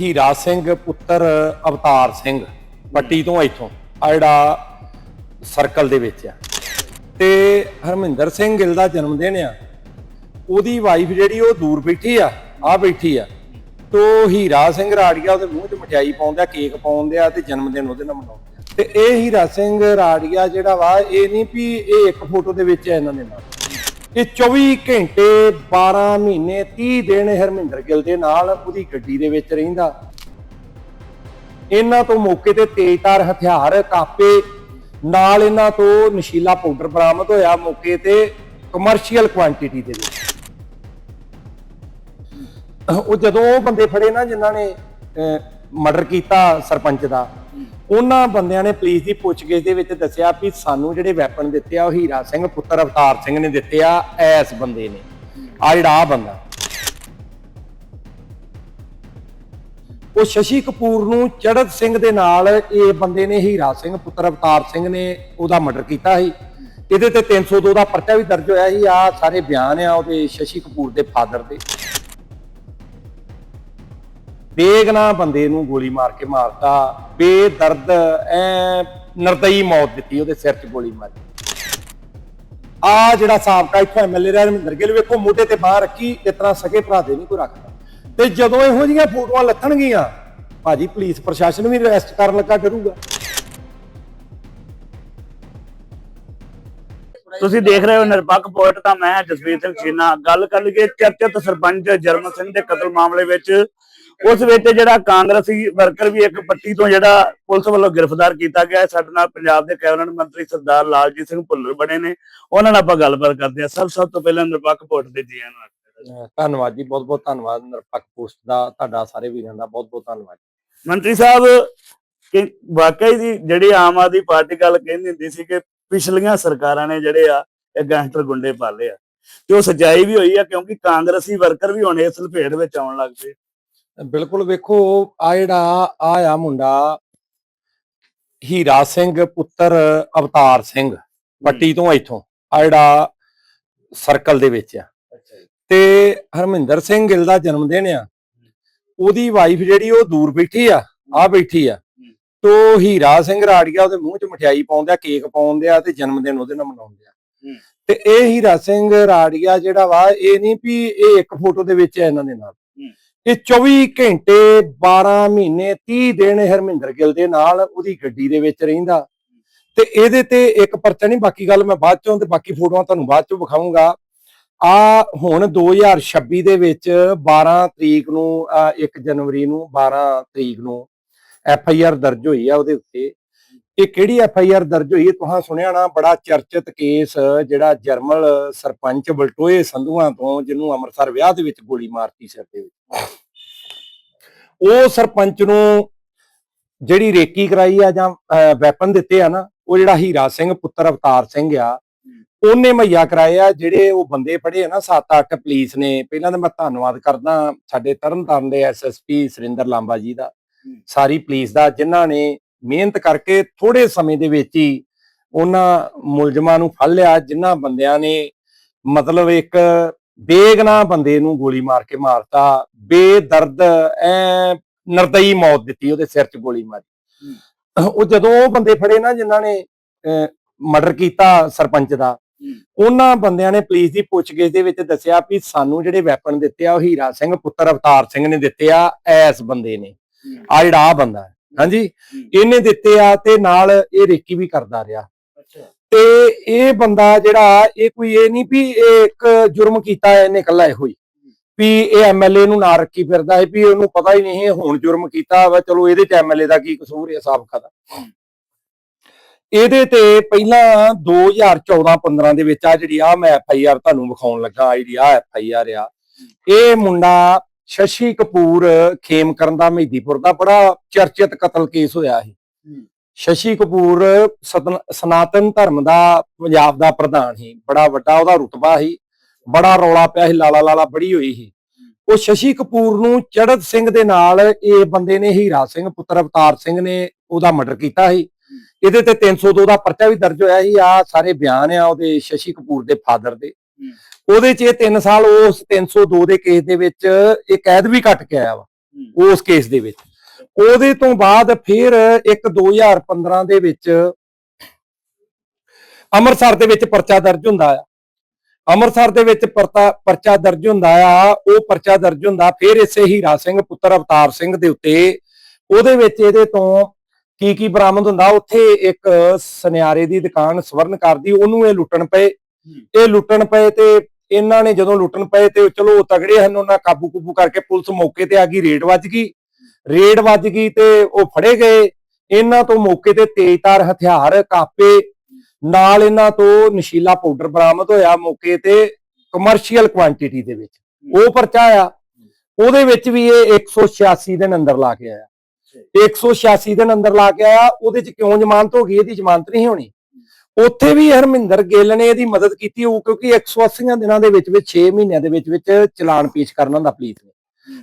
ਹੀਰਾ ਸਿੰਘ, ਪੁੱਤਰ ਅਵਤਾਰ ਸਿੰਘ, ਪੱਟੀ ਤੋਂ ਇੱਥੋਂ ਆ ਜਿਹੜਾ ਸਰਕਲ ਦੇ ਵਿੱਚ ਆ। ਤੇ ਹਰਮਿੰਦਰ ਸਿੰਘ ਗਿੱਲ ਦਾ ਜਨਮ ਦਿਨ ਆ। ਉਹਦੀ ਵਾਈਫ ਜਿਹੜੀ ਉਹ ਦੂਰ ਬੈਠੀ ਆ ਆ ਬੈਠੀ ਆ। ਤੋ ਹੀਰਾ ਸਿੰਘ ਰਾੜੀਆ ਉਹਦੇ ਮੂੰਹ 'ਚ ਮਠਿਆਈ ਪਾਉਂਦਾ ਕੇਕ ਪਾਉਂਦੇ ਆ ਤੇ ਜਨਮ ਦਿਨ ਉਹਦੇ ਨਾਲ ਮਨਾਉਂਦੇ। ਆ ਤੇ ਇਹ ਹੀਰਾ ਸਿੰਘ ਰਾੜੀਆ ਜਿਹੜਾ ਵਾ, ਇਹ ਨਹੀਂ ਵੀ ਇਹ ਇੱਕ ਫੋਟੋ ਦੇ ਵਿੱਚ ਆ ਇਹਨਾਂ ਦੇ ਨਾਲ। ਇਹ 24 ਘੰਟੇ 12 ਮਹੀਨੇ 30 ਦਿਨ ਹਰਮਿੰਦਰ ਗਿੱਲ ਦੇ ਨਾਲ ਉਹਦੀ ਗੱਡੀ ਦੇ ਵਿੱਚ ਰਹਿੰਦਾ। ਇਹਨਾਂ ਤੋਂ ਮੌਕੇ ਤੇ ਤੇਜ਼ਧਾਰ ਹਥਿਆਰ, ਕਾਪੇ, ਨਾਲ ਇਹਨਾਂ ਤੋਂ ਨਸ਼ੀਲਾ ਪਾਊਡਰ ਬਰਾਮਦ ਹੋਇਆ ਮੌਕੇ ਤੇ ਕਮਰਸ਼ੀਅਲ ਕੁਆਂਟੀਟੀ ਦੇ ਵਿੱਚ। ਉਹ ਜਦੋਂ ਉਹ ਬੰਦੇ ਫੜੇ ਨਾ ਜਿਨ੍ਹਾਂ ਨੇ ਮਰਡਰ ਕੀਤਾ ਸਰਪੰਚ ਦਾ ਉਹਨਾਂ ਬੰਦਿਆਂ ਨੇ ਪੁਲਿਸ ਦੀ ਪੁੱਛਗਿੱਛ ਦੇ ਵਿੱਚ ਦੱਸਿਆ ਵੀ ਸਾਨੂੰ ਜਿਹੜੇ ਵੈਪਨ ਦਿੱਤੇ ਆ, ਉਹ ਹੀਰਾ ਸਿੰਘ, ਪੁੱਤਰ ਅਵਤਾਰ ਸਿੰਘ ਨੇ ਦਿੱਤੇ ਆ, ਐਸ ਬੰਦੇ ਨੇ। ਆ ਜਿਹੜਾ ਆ ਬੰਦਾ। ਉਹ ਸ਼ਸ਼ੀ ਕਪੂਰ ਨੂੰ ਚੜਤ ਸਿੰਘ ਦੇ ਨਾਲ ਇਹ ਬੰਦੇ ਨੇ ਹੀਰਾ ਸਿੰਘ, ਪੁੱਤਰ ਅਵਤਾਰ ਸਿੰਘ ਨੇ ਉਹਦਾ ਮਰਡਰ ਕੀਤਾ ਸੀ। ਇਹਦੇ ਤੇ 302 ਦਾ ਪਰਚਾ ਵੀ ਦਰਜ ਹੋਇਆ ਸੀ। ਆ ਸਾਰੇ ਬਿਆਨ ਆ ਉਹਦੇ ਸ਼ਸ਼ੀ ਕਪੂਰ ਦੇ ਫਾਦਰ ਦੇ। ਬੇਗਨਾ ਬੰਦੇ ਨੂੰ ਗੋਲੀ ਮਾਰ ਕੇ ਮਾਰਤਾ, ਬੇਦਰਦ, ਐ ਨਰਦਈ ਮੌਤ ਦਿੱਤੀ ਉਹਦੇ ਸਿਰ 'ਚ ਗੋਲੀ ਮਾਰੀ ਆ ਜਿਹੜਾ ਸਾਬਕਾ ਇੱਥੋਂ ਐਮਐਲਏ ਰਿਹਾ ਰਮਿੰਦਰ ਗਿੱਲ ਵੇਖੋ, ਮੋਢੇ ਤੇ ਬਾਹ ਰੱਖੀ, ਇਸ ਤਰ੍ਹਾਂ ਸਕੇ ਭਰਾ ਦੇ ਨਹੀਂ ਕੋਈ ਰੱਖਦਾ। ਤੇ ਜਦੋਂ ਇਹੋ ਜਿਹੀਆਂ ਫੋਟੋਆਂ ਲੱਥਣਗੀਆਂ, ਭਾਜੀ ਪੁਲਿਸ ਪ੍ਰਸ਼ਾਸਨ ਵੀ ਅਰੈਸਟ ਕਰਨ ਲੱਗਾ ਕਰੂਗਾ ਤੁਸੀਂ ਦੇਖ ਰਹੇ ਹੋ ਨਿਰਪੱਖ ਪੋਰਟ ਤਾਂ ਮੈਂ ਜਸਵੀਰ ਸਿੰਘ ਚੀਨਾ ਗੱਲ ਕਰ ਲਈਏ ਚਰਚਿਤ ਸਰਪੰਚ ਜਰਮਨ ਸਿੰਘ ਦੇ ਕਤਲ ਮਾਮਲੇ ਵਿੱਚ ਉਸ ਵਿੱਚ ਜਿਹੜਾ ਕਾਂਗਰਸੀ ਵਰਕਰ ਵੀ ਇੱਕ ਪੱਟੀ ਤੋਂ ਜਿਹੜਾ ਪੁਲਿਸ ਵੱਲੋਂ ਗ੍ਰਿਫਤਾਰ ਕੀਤਾ ਗਿਆ ਹੈ ਸਾਡੇ ਨਾਲ ਪੰਜਾਬ ਦੇ ਕੈਬਨਿਟ ਮੰਤਰੀ ਸਰਦਾਰ ਲਾਲਜੀਤ ਸਿੰਘ ਭੁੱਲਰ ਬਣੇ ਨੇ। ਉਹਨਾਂ ਨਾਲ ਆਪਾਂ ਗੱਲਬਾਤ ਕਰਦੇ ਹਾਂ। ਸਭ ਸਭ ਤੋਂ ਪਹਿਲਾਂ ਨਿਰਪੱਖ ਪੋਰਟ ਦੇ ਜੀ ਆਇਆਂ ਧੰਨਵਾਦ ਜੀ ਬਹੁਤ ਬਹੁਤ ਧੰਨਵਾਦ ਨਿਰਪੱਖ ਪੋਸਟ ਦਾ ਤੁਹਾਡਾ ਸਾਰੇ ਵੀਰਾਂ ਦਾ ਬਹੁਤ ਬਹੁਤ ਧੰਨਵਾਦ। ਮੰਤਰੀ ਸਾਹਿਬ ਕਿ ਵਾਕਈ ਦੀ ਜਿਹੜੀ ਆਮ ਆਦਮੀ ਪਾਰਟੀ ਗੱਲ ਕਹਿੰਦੀ ਹੁੰਦੀ ਸੀ ਕਿ ਪਿਛਲੀਆਂ ਸਰਕਾਰਾਂ ਨੇ ਜਿਹੜੇ ਆ ਇਹ ਗੈਂਗਸਟਰ ਗੁੰਡੇ ਪਾਲੇ ਆ। ਤੇ ਉਹ ਸੱਚਾਈ ਵੀ ਹੋਈ ਆ ਕਿਉਂਕਿ ਕਾਂਗਰਸੀ ਵਰਕਰ ਵੀ ਹੁਣ ਇਸ ਲਪੇਟ ਵਿੱਚ ਆਉਣ ਲੱਗ ਪਏ। ਬਿਲਕੁਲ ਵੇਖੋ ਆ ਜਿਹੜਾ ਆ ਆ ਮੁੰਡਾ ਹੀਰਾ ਸਿੰਘ ਪੁੱਤਰ ਅਵਤਾਰ ਸਿੰਘ ਪੱਟੀ ਤੋਂ ਇੱਥੋਂ ਆ ਜਿਹੜਾ ਸਰਕਲ ਦੇ ਵਿੱਚ ਆ। ਤੇ ਹਰਮਿੰਦਰ ਸਿੰਘ ਗਿੱਲ ਦਾ ਜਨਮ ਦਿਨ ਆ। ਉਹਦੀ ਵਾਈਫ ਜਿਹੜੀ ਉਹ ਦੂਰ ਬੈਠੀ ਆ ਆ ਬੈਠੀ ਆ। ਤੋ ਹੀਰਾ ਸਿੰਘ ਰਾੜੀਆ ਉਹਦੇ ਮੂੰਹ 'ਚ ਮਠਿਆਈ ਪਾਉਂਦੇ ਆ ਕੇਕ ਪਾਉਂਦੇ ਆ ਤੇ ਜਨਮ ਦਿਨ ਉਹਦੇ ਨਾਲ ਮਨਾਉਂਦੇ ਆ। ਤੇ ਇਹ ਹੀਰਾ ਸਿੰਘ ਰਾੜੀਆ ਜਿਹੜਾ ਵਾ ਇਹ ਨਹੀਂ ਵੀ ਇਹ ਇੱਕ ਫੋਟੋ ਦੇ ਵਿੱਚ ਹੈ ਇਹਨਾਂ ਦੇ ਨਾਲ। ਇਹ 24 ਘੰਟੇ 12 ਮਹੀਨੇ 30 ਦਿਨ ਹਰਮਿੰਦਰ ਗਿੱਲ ਦੇ ਨਾਲ ਉਹਦੀ ਗੱਡੀ ਦੇ ਵਿੱਚ ਰਹਿੰਦਾ। ਤੇ ਇਹਦੇ ਤੇ ਇੱਕ ਪਰਚਾ ਨਹੀਂ, ਬਾਕੀ ਗੱਲ ਮੈਂ ਬਾਅਦ ਚੋਂ ਤੇ ਬਾਕੀ ਫੋਟੋਆਂ ਤੁਹਾਨੂੰ ਬਾਅਦ ਚੋਂ ਵਿਖਾਉਂਗਾ ਆ ਹੁਣ 2026 ਦੇ ਵਿੱਚ 12 ਤਰੀਕ ਨੂੰ ਅਹ 1 ਜਨਵਰੀ ਨੂੰ 12 ਤਰੀਕ ਨੂੰ ਐਫ ਆਈ ਆਰ ਦਰਜ ਹੋਈ ਆ ਉਹਦੇ ਉੱਤੇ। ਇਹ ਕਿਹੜੀ ਐਫ ਆਈ ਆਰ ਦਰਜ ਹੋਈ ਹੈ? ਤੁਸੀਂ ਸੁਣਿਆ ਨਾ ਬੜਾ ਚਰਚਿਤ ਕੇਸ ਜਿਹੜਾ ਜਰਮਲ ਸਰਪੰਚ ਬਲਟੋਏ ਸੰਧੂਆਂ ਤੋਂ ਜਿਹਨੂੰ ਅੰਮ੍ਰਿਤਸਰ ਵਿਆਹ ਦੇ ਵਿੱਚ ਗੋਲੀ ਮਾਰਤੀ ਸਿਰ ਦੇ ਵਿੱਚ। ਉਹ ਸਰਪੰਚ ਨੂੰ ਜਿਹੜੀ ਰੇਕੀ ਕਰਾਈ ਆ ਜਾਂ ਵੈਪਨ ਦਿੱਤੇ ਆ ਨਾ ਉਹ ਜਿਹੜਾ ਹੀਰਾ ਸਿੰਘ ਪੁੱਤਰ ਅਵਤਾਰ ਸਿੰਘ ਆ ਉਹਨੇ ਕਰਾਏ ਆ ਜਿਹੜੇ ਉਹ ਬੰਦੇ ਫੜੇ ਆ ਨਾ 7-8 ਪੁਲਿਸ ਨੇ। ਪਹਿਲਾਂ ਤਾਂ ਮੈਂ ਧੰਨਵਾਦ ਕਰਦਾ ਸਾਡੇ ਤਰਨਤਾਰਨ ਦੇ ਐਸਐਸਪੀ ਸੁਰਿੰਦਰ ਲਾਂਬਾ ਜੀ ਦਾ। ਸਾਰੀ ਪੁਲਿਸ ਦਾ ਜਿਨ੍ਹਾਂ ਨੇ ਮਿਹਨਤ ਕਰਕੇ ਥੋੜੇ ਸਮੇਂ ਦੇ ਵਿੱਚ ਹੀ ਉਹਨਾਂ ਮੁਲਜ਼ਮਾਂ ਨੂੰ ਫੜ ਲਿਆ ਜਿਨ੍ਹਾਂ ਬੰਦਿਆਂ ਨੇ ਮਤਲਬ ਇੱਕ ਬੇਗਨਾ ਬੰਦੇ ਨੂੰ ਗੋਲੀ ਮਾਰ ਕੇ ਮਾਰਤਾ ਬੇਦਰਦ ਐ ਨਰਦਈ ਮੌਤ ਦਿੱਤੀ ਉਹਦੇ ਸਿਰ 'ਚ ਗੋਲੀ ਮਾਰੀ। ਉਹ ਜਦੋਂ ਉਹ ਬੰਦੇ ਫੜੇ ਨਾ ਜਿਨ੍ਹਾਂ ਨੇ ਮਰਡਰ ਕੀਤਾ ਸਰਪੰਚ ਦਾ ਉਹਨਾਂ ਬੰਦਿਆਂ ਨੇ ਪੁਲਿਸ ਦੀ ਪੁੱਛਗਿੱਛ ਦੇ ਵਿੱਚ ਦੱਸਿਆ ਵੀ ਸਾਨੂੰ ਜਿਹੜੇ ਵੈਪਨ ਦਿੱਤੇ ਆ ਉਹ ਹੀਰਾ ਸਿੰਘ ਪੁੱਤਰ ਅਵਤਾਰ ਸਿੰਘ ਨੇ ਦਿੱਤੇ ਆ ਐਸ ਬੰਦੇ ਨੇ। ਆ ਜਿਹੜਾ ਆ ਬੰਦਾ ਹਾਂਜੀ। ਇਹਨੇ ਦਿੱਤੇ ਆ ਤੇ ਨਾਲ ਇਹ ਰੇਕੀ ਵੀ ਕਰਦਾ ਰਿਹਾ। ਅੱਛਾ। ਤੇ ਇਹ ਬੰਦਾ ਜਿਹੜਾ ਇਹ ਕੋਈ ਇਹ ਨਹੀਂ ਵੀ ਇੱਕ ਜੁਰਮ ਕੀਤਾ ਹੈ ਇਹਨੇ ਇਕੱਲਾ ਇਹੋ ਹੀ। ਵੀ ਇਹ ਐਮਐਲਏ ਨੂੰ ਨਾ ਰੱਖੀ ਫਿਰਦਾ ਹੈ ਵੀ ਉਹਨੂੰ ਪਤਾ ਹੀ ਨਹੀਂ ਹੁਣ ਜੁਰਮ ਕੀਤਾ ਵਾ ਚਲੋ ਇਹਦੇ ਚ ਐਮਐਲਏ ਦਾ ਕੀ ਕਸੂਰ ਹੈ ਸਾਬਕਾ ਦਾ ਇਹਦੇ ਤੇ ਪਹਿਲਾਂ 2014-15 ਦੇ ਵਿੱਚ ਆ ਜਿਹੜੀ ਆ ਮੈਂ ਐਫਆਈਆਰ ਤੁਹਾਨੂੰ ਵਿਖਾਉਣ ਲੱਗਾ ਜਿਹੜੀ ਆ ਐਫਆਈਆਰ ਆ ਇਹ ਮੁੰਡਾ ਸ਼ਸ਼ੀ ਕਪੂਰ ਖੇਮ ਕਰਨ ਦਾ ਮਹਿਦੀਪੁਰ ਦਾ ਬੜਾ ਚਰਚਿਤ ਕਤਲ ਕੇਸ ਹੋਇਆ ਸੀ ਸ਼ਸ਼ੀ ਕਪੂਰ ਸਨਾਤਨ ਧਰਮ ਦਾ ਪੰਜਾਬ ਦਾ ਪ੍ਰਧਾਨ ਸੀ। ਬੜਾ ਵੱਡਾ ਉਹਦਾ ਰੁਤਬਾ ਸੀ। ਬੜਾ ਰੌਲਾ ਪਿਆ ਸੀ ਲਾਲਾ ਲਾਲਾ ਬੜੀ ਹੋਈ ਸੀ। ਉਹ ਸ਼ਸ਼ੀ ਕਪੂਰ ਨੂੰ ਚੜਤ ਸਿੰਘ ਦੇ ਨਾਲ ਇਹ ਬੰਦੇ ਨੇ ਹੀਰਾ ਸਿੰਘ ਪੁੱਤਰ ਅਵਤਾਰ ਸਿੰਘ ਨੇ ਉਹਦਾ ਮਰਡਰ ਕੀਤਾ ਸੀ। ਇਹਦੇ ਤੇ 302 ਦਾ ਪਰਚਾ ਵੀ ਦਰਜ ਹੋਇਆ ਸੀ। ਆ ਸਾਰੇ ਬਿਆਨ ਆ ਉਹਦੇ ਸ਼ਸ਼ੀ ਕਪੂਰ ਦੇ ਫਾਦਰ ਦੇ। ਉਹਦੇ ਚ ਇਹ 3 ਸਾਲ ਉਸ 302 ਦੇ ਕੇਸ ਦੇ ਵਿੱਚ ਇਹ ਕੈਦ ਵੀ ਕੱਟ ਕੇ ਆਇਆ ਵਾ ਉਸ ਕੇਸ ਦੇ ਵਿੱਚ। ਉਹਦੇ ਤੋਂ ਬਾਅਦ ਫਿਰ ਇੱਕ 2015 ਦੇ ਵਿੱਚ ਅੰਮ੍ਰਿਤਸਰ ਦੇ ਵਿੱਚ ਪਰਚਾ ਦਰਜ ਹੁੰਦਾ ਆ। ਅੰਮ੍ਰਿਤਸਰ ਦੇ ਵਿੱਚ ਪਰਤਾ ਪਰਚਾ ਦਰਜ ਹੁੰਦਾ ਆ ਉਹ ਪਰਚਾ ਦਰਜ ਹੁੰਦਾ ਫਿਰ ਇਸੇ ਹੀਰਾ ਸਿੰਘ ਪੁੱਤਰ ਅਵਤਾਰ ਸਿੰਘ ਦੇ ਉੱਤੇ। ਉਹਦੇ ਵਿੱਚ ਇਹਦੇ ਤੋਂ ਕੀ ਕੀ ਬਰਾਮਦ ਹੁੰਦਾ ਉੱਥੇ ਇੱਕ ਸੁਨਿਆਰੇ ਦੀ ਦੁਕਾਨ ਸਵਰਨ ਕਰਦੀ ਉਹਨੂੰ ਇਹ ਲੁੱਟਣ ਪਏ। ਇਹ ਲੁੱਟਣ ਪਏ ਤੇ ਇਹਨਾਂ ਨੇ ਜਦੋਂ ਲੁੱਟਣ ਪਏ ਤੇ ਚਲੋ ਉਹ ਤਗੜੇ ਹਨ ਉਹਨਾਂ ਕਾਬੂ ਕੁਬੂ ਕਰਕੇ ਪੁਲਿਸ ਮੌਕੇ ਤੇ ਆ ਗਈ, ਰੇਡ ਵੱਜ ਗਈ। ਰੇਡ ਵੱਜ ਗਈ ਤੇ ਉਹ ਫੜੇ ਗਏ। ਇਹਨਾਂ ਤੋਂ ਮੌਕੇ ਤੇ ਤੇਜ਼ਧਾਰ ਹਥਿਆਰ, ਕਾਪੇ, ਨਾਲ ਇਹਨਾਂ ਤੋਂ ਨਸ਼ੀਲਾ ਪਾਊਡਰ ਬਰਾਮਦ ਹੋਇਆ ਮੌਕੇ ਤੇ ਕਮਰਸ਼ੀਅਲ ਕੁਆਂਟੀਟੀ ਦੇ ਵਿੱਚ। ਉਹ ਪਰਚਾ ਆ ਉਹਦੇ ਵਿੱਚ ਵੀ ਇਹ 186 ਦਿਨ ਅੰਦਰ ਲਾ ਕੇ ਆਇਆ। 186 ਦਿਨ ਅੰਦਰ ਲਾ ਕੇ ਆਇਆ। ਉਹਦੇ ਚ ਕਿਉਂ ਜ਼ਮਾਨਤ ਹੋ ਗਈ? ਇਹਦੀ ਜ਼ਮਾਨਤ ਨਹੀਂ ਹੋਣੀ। ਉੱਥੇ ਵੀ ਹਰਮਿੰਦਰ ਗਿੱਲ ਨੇ ਇਹਦੀ ਮਦਦ ਕੀਤੀ ਉਹ ਕਿਉਂਕਿ 180 ਦਿਨਾਂ ਦੇ ਵਿੱਚ ਵਿੱਚ 6 ਮਹੀਨਿਆਂ ਦੇ ਵਿੱਚ ਵਿੱਚ ਚਲਾਨ ਪੇਸ਼ ਕਰਨਾ ਹੁੰਦਾ ਪੁਲਿਸ ਨੇ।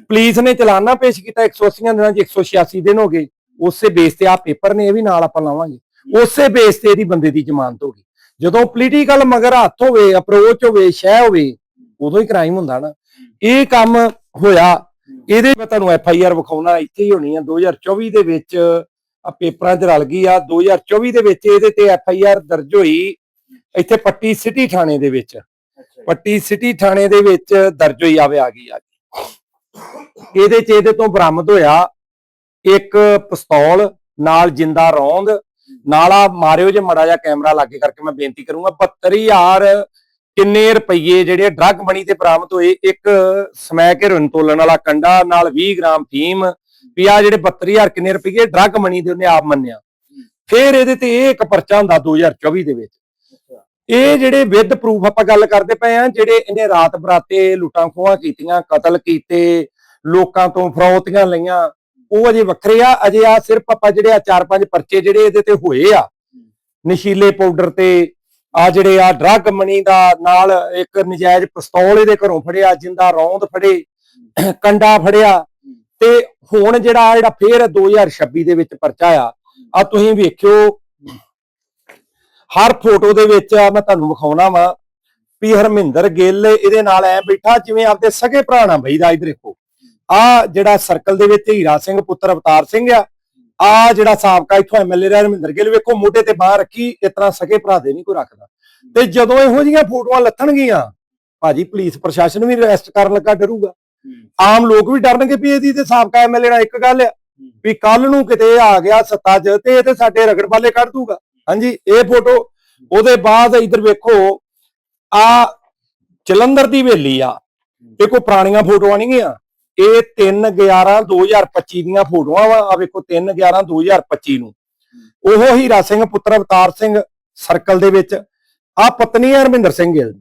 ਪੁਲਿਸ ਨੇ ਚਲਾਨ ਨਾ ਪੇਸ਼ ਕੀਤਾ 180 ਦਿਨਾਂ ਚ 186 ਦਿਨ ਹੋ ਗਏ। ਉਸੇ ਬੇਸ ਤੇ ਆ ਪੇਪਰ ਨੇ ਇਹ ਵੀ ਨਾਲ ਆਪਾਂ ਲਾਵਾਂਗੇ। ਉਸੇ ਬੇਸ ਤੇ ਇਹਦੀ ਬੰਦੇ ਦੀ ਜ਼ਮਾਨਤ ਹੋ ਗਈ। ਜਦੋਂ ਪੋਲੀਟੀਕਲ ਮਗਰ ਹੱਥ ਹੋਵੇ ਅਪਰੋਚ ਹੋਵੇ ਸ਼ੈ ਹੋਵੇ ਉਦੋਂ ਹੀ ਕ੍ਰਾਈਮ ਹੁੰਦਾ ਨਾ। ਇਹ ਕੰਮ ਹੋਇਆ। ਇਹਦੇ ਮੈਂ ਤੁਹਾਨੂੰ ਐਫ ਆਈ ਆਰ ਵਿਖਾਉਣਾ ਇੱਥੇ ਹੀ ਹੋਣੀ ਆ। 2024 ਦੇ ਵਿੱਚ ਆ ਪੇਪਰਾਂ 'ਚ ਰਲ ਗਈ ਆ 2024 ਦੇ ਵਿੱਚ ਇਹਦੇ ਤੇ ਐਫ ਆਈ ਆਰ ਦਰਜ ਹੋਈ ਇੱਥੇ ਪੱਟੀ ਸਿਟੀ ਥਾਣੇ ਦੇ ਵਿੱਚ ਪੱਟੀ ਸਿਟੀ ਥਾਣੇ ਦੇ ਵਿੱਚ ਦਰਜ ਹੋਈ ਆਵੇ ਆ ਗਈ ਆ। ਇਹਦੇ 'ਚ ਇਹਦੇ ਤੋਂ ਬਰਾਮਦ ਹੋਇਆ ਇੱਕ ਪਿਸਤੌਲ ਨਾਲ ਜਿੰਦਾ ਰੌਂਦ ਨਾਲ ਆ ਮਾਰਿਓ ਜੇ ਮੜਾ ਜਾ ਕੈਮਰਾ ਲਾਗੇ ਕਰਕੇ ਮੈਂ ਬੇਨਤੀ ਕਰੂੰਗਾ 72000 ਕਿੰਨੇ ਰੁਪਏ ਜਿਹੜੇ ਡਰੱਗ ਮਣੀ ਤੇ ਬਰਾਮਦ ਹੋਏ ਇੱਕ ਸਮੈਕ ਹੈਰੋਇਨ ਤੋਲਣ ਵਾਲਾ ਕੰਡਾ ਨਾਲ 20 ਗ੍ਰਾਮ ਫੀਮ ਵੀ ਆ ਜਿਹੜੇ 72000 ਕਿੰਨੇ ਰੁਪਏ ਡਰੱਗ ਮਣੀ ਦੇ ਉਹਨੇ ਆਪ ਮੰਨਿਆ। ਫਿਰ ਇਹਦੇ ਤੇ ਇਹ ਇੱਕ ਪਰਚਾ ਹੁੰਦਾ 2024 ਦੇ ਵਿੱਚ। ਇਹ ਜਿਹੜੇ ਵਿਦ ਪ੍ਰੂਫ ਆਪਾਂ ਗੱਲ ਕਰਦੇ ਪਏ ਆ ਜਿਹੜੇ ਇਹਨੇ ਰਾਤ ਬਰਾਤੇ ਲੁੱਟਾਂ ਖੋਹਾਂ ਕੀਤੀਆਂ ਕਤਲ ਕੀਤੇ ਲੋਕਾਂ ਤੋਂ ਫਰੌਤੀਆਂ ਲਈਆਂ ਉਹ ਅਜੇ ਵੱਖਰੇ ਆ ਅਜੇ ਆ ਸਿਰਫ ਆਪਾਂ ਜਿਹੜੇ ਆ ਚਾਰ ਪੰਜ ਪਰਚੇ ਜਿਹੜੇ ਇਹਦੇ ਤੇ ਹੋਏ ਆ ਨਸ਼ੀਲੇ ਪਾਊਡਰ ਤੇ ਆ ਜਿਹੜੇ ਆ ਡਰੱਗ ਮਨੀ ਦਾ ਨਾਲ ਇੱਕ ਨਜਾਇਜ਼ ਪਿਸਤੌਲ ਇਹਦੇ ਘਰੋਂ ਫੜਿਆ ਜਿੰਦਾ ਰੌਂਦ ਫੜੇ ਕੰਡਾ ਫੜਿਆ ਤੇ ਹੁਣ ਜਿਹੜਾ ਜਿਹੜਾ ਫੇਰ 2026 ਦੇ ਵਿੱਚ ਪਰਚਾ ਆ ਆ ਤੁਸੀਂ ਵੇਖਿਓ। ਹਰ ਫੋਟੋ ਦੇ ਵਿੱਚ ਮੈਂ ਤੁਹਾਨੂੰ ਵਿਖਾਉਣਾ ਵਾ, ਵੀ ਹਰਮਿੰਦਰ ਗਿੱਲ ਇਹਦੇ ਨਾਲ ਐ ਬੈਠਾ, ਜਿਵੇਂ ਆਪਦੇ ਸਕੇ ਭਰਾ ਨਾਲ ਬਈਦਾ ਇਧਰ ਦੇਖੋ। ਆ ਜਿਹੜਾ ਸਰਕਲ ਦੇ ਵਿੱਚ ਹੀਰਾ ਸਿੰਘ, ਪੁੱਤਰ ਅਵਤਾਰ ਸਿੰਘ ਆ ਆ ਜਿਹੜਾ ਸਾਬਕਾ ਇਥੋਂ ਐਮਐਲਏ ਰਿਹਾ ਹਰਮਿੰਦਰ ਗਿੱਲ ਵੇਖੋ, ਮੋਢੇ ਤੇ ਬਾਹ ਰੱਖੀ, ਇਸ ਤਰ੍ਹਾਂ ਸਕੇ ਭਰਾ ਦੇ ਨਹੀਂ ਕੋਈ ਰੱਖਦਾ। ਤੇ ਜਦੋਂ ਇਹੋ ਜਿਹੀਆਂ ਫੋਟੋਆਂ ਲੱਥਣਗੀਆਂ, ਭਾਜੀ ਪੁਲਿਸ ਪ੍ਰਸ਼ਾਸਨ ਵੀ ਅਰੈਸਟ ਕਰਨ ਲੱਗਾ, ਡਰੂਗਾ। ਆਮ ਲੋਕ ਵੀ ਡਰਨਗੇ ਵੀ ਇਹਦੀ ਤੇ ਸਾਬਕਾ ਐਮਐਲਏ ਨਾਲ ਇੱਕ ਗੱਲ ਆ, ਵੀ ਕੱਲ ਨੂੰ ਕਿਤੇ ਆ ਗਿਆ ਸੱਤਾ 'ਚ ਤੇ ਇਹ ਤੇ ਸਾਡੇ ਰਗੜ ਵਾਲੇ ਕੱਢ ਦੂਗਾ। ਹਾਂਜੀ, ਇਹ ਫੋਟੋ ਉਹਦੇ ਬਾਅਦ ਇਧਰ ਵੇਖੋ, ਆ ਜਲੰਧਰ ਦੀ ਹਵੇਲੀ ਆ, ਇਹ ਕੋਈ ਪੁਰਾਣੀਆਂ ਫੋਟੋਆਂ ਨਹੀਂ ਗੀਆਂ ਇਹ 3 11 2025 ਦੀਆਂ ਫੋਟੋਆਂ ਵਾ ਆ ਵੇਖੋ 3 11 2025 ਨੂੰ। ਉਹ ਹੀਰਾ ਸਿੰਘ, ਪੁੱਤਰ ਅਵਤਾਰ ਸਿੰਘ ਸਰਕਲ ਦੇ ਵਿੱਚ ਆ ਪਤਨੀ ਹੈ ਹਰਮਿੰਦਰ ਸਿੰਘ ਗਿੱਲ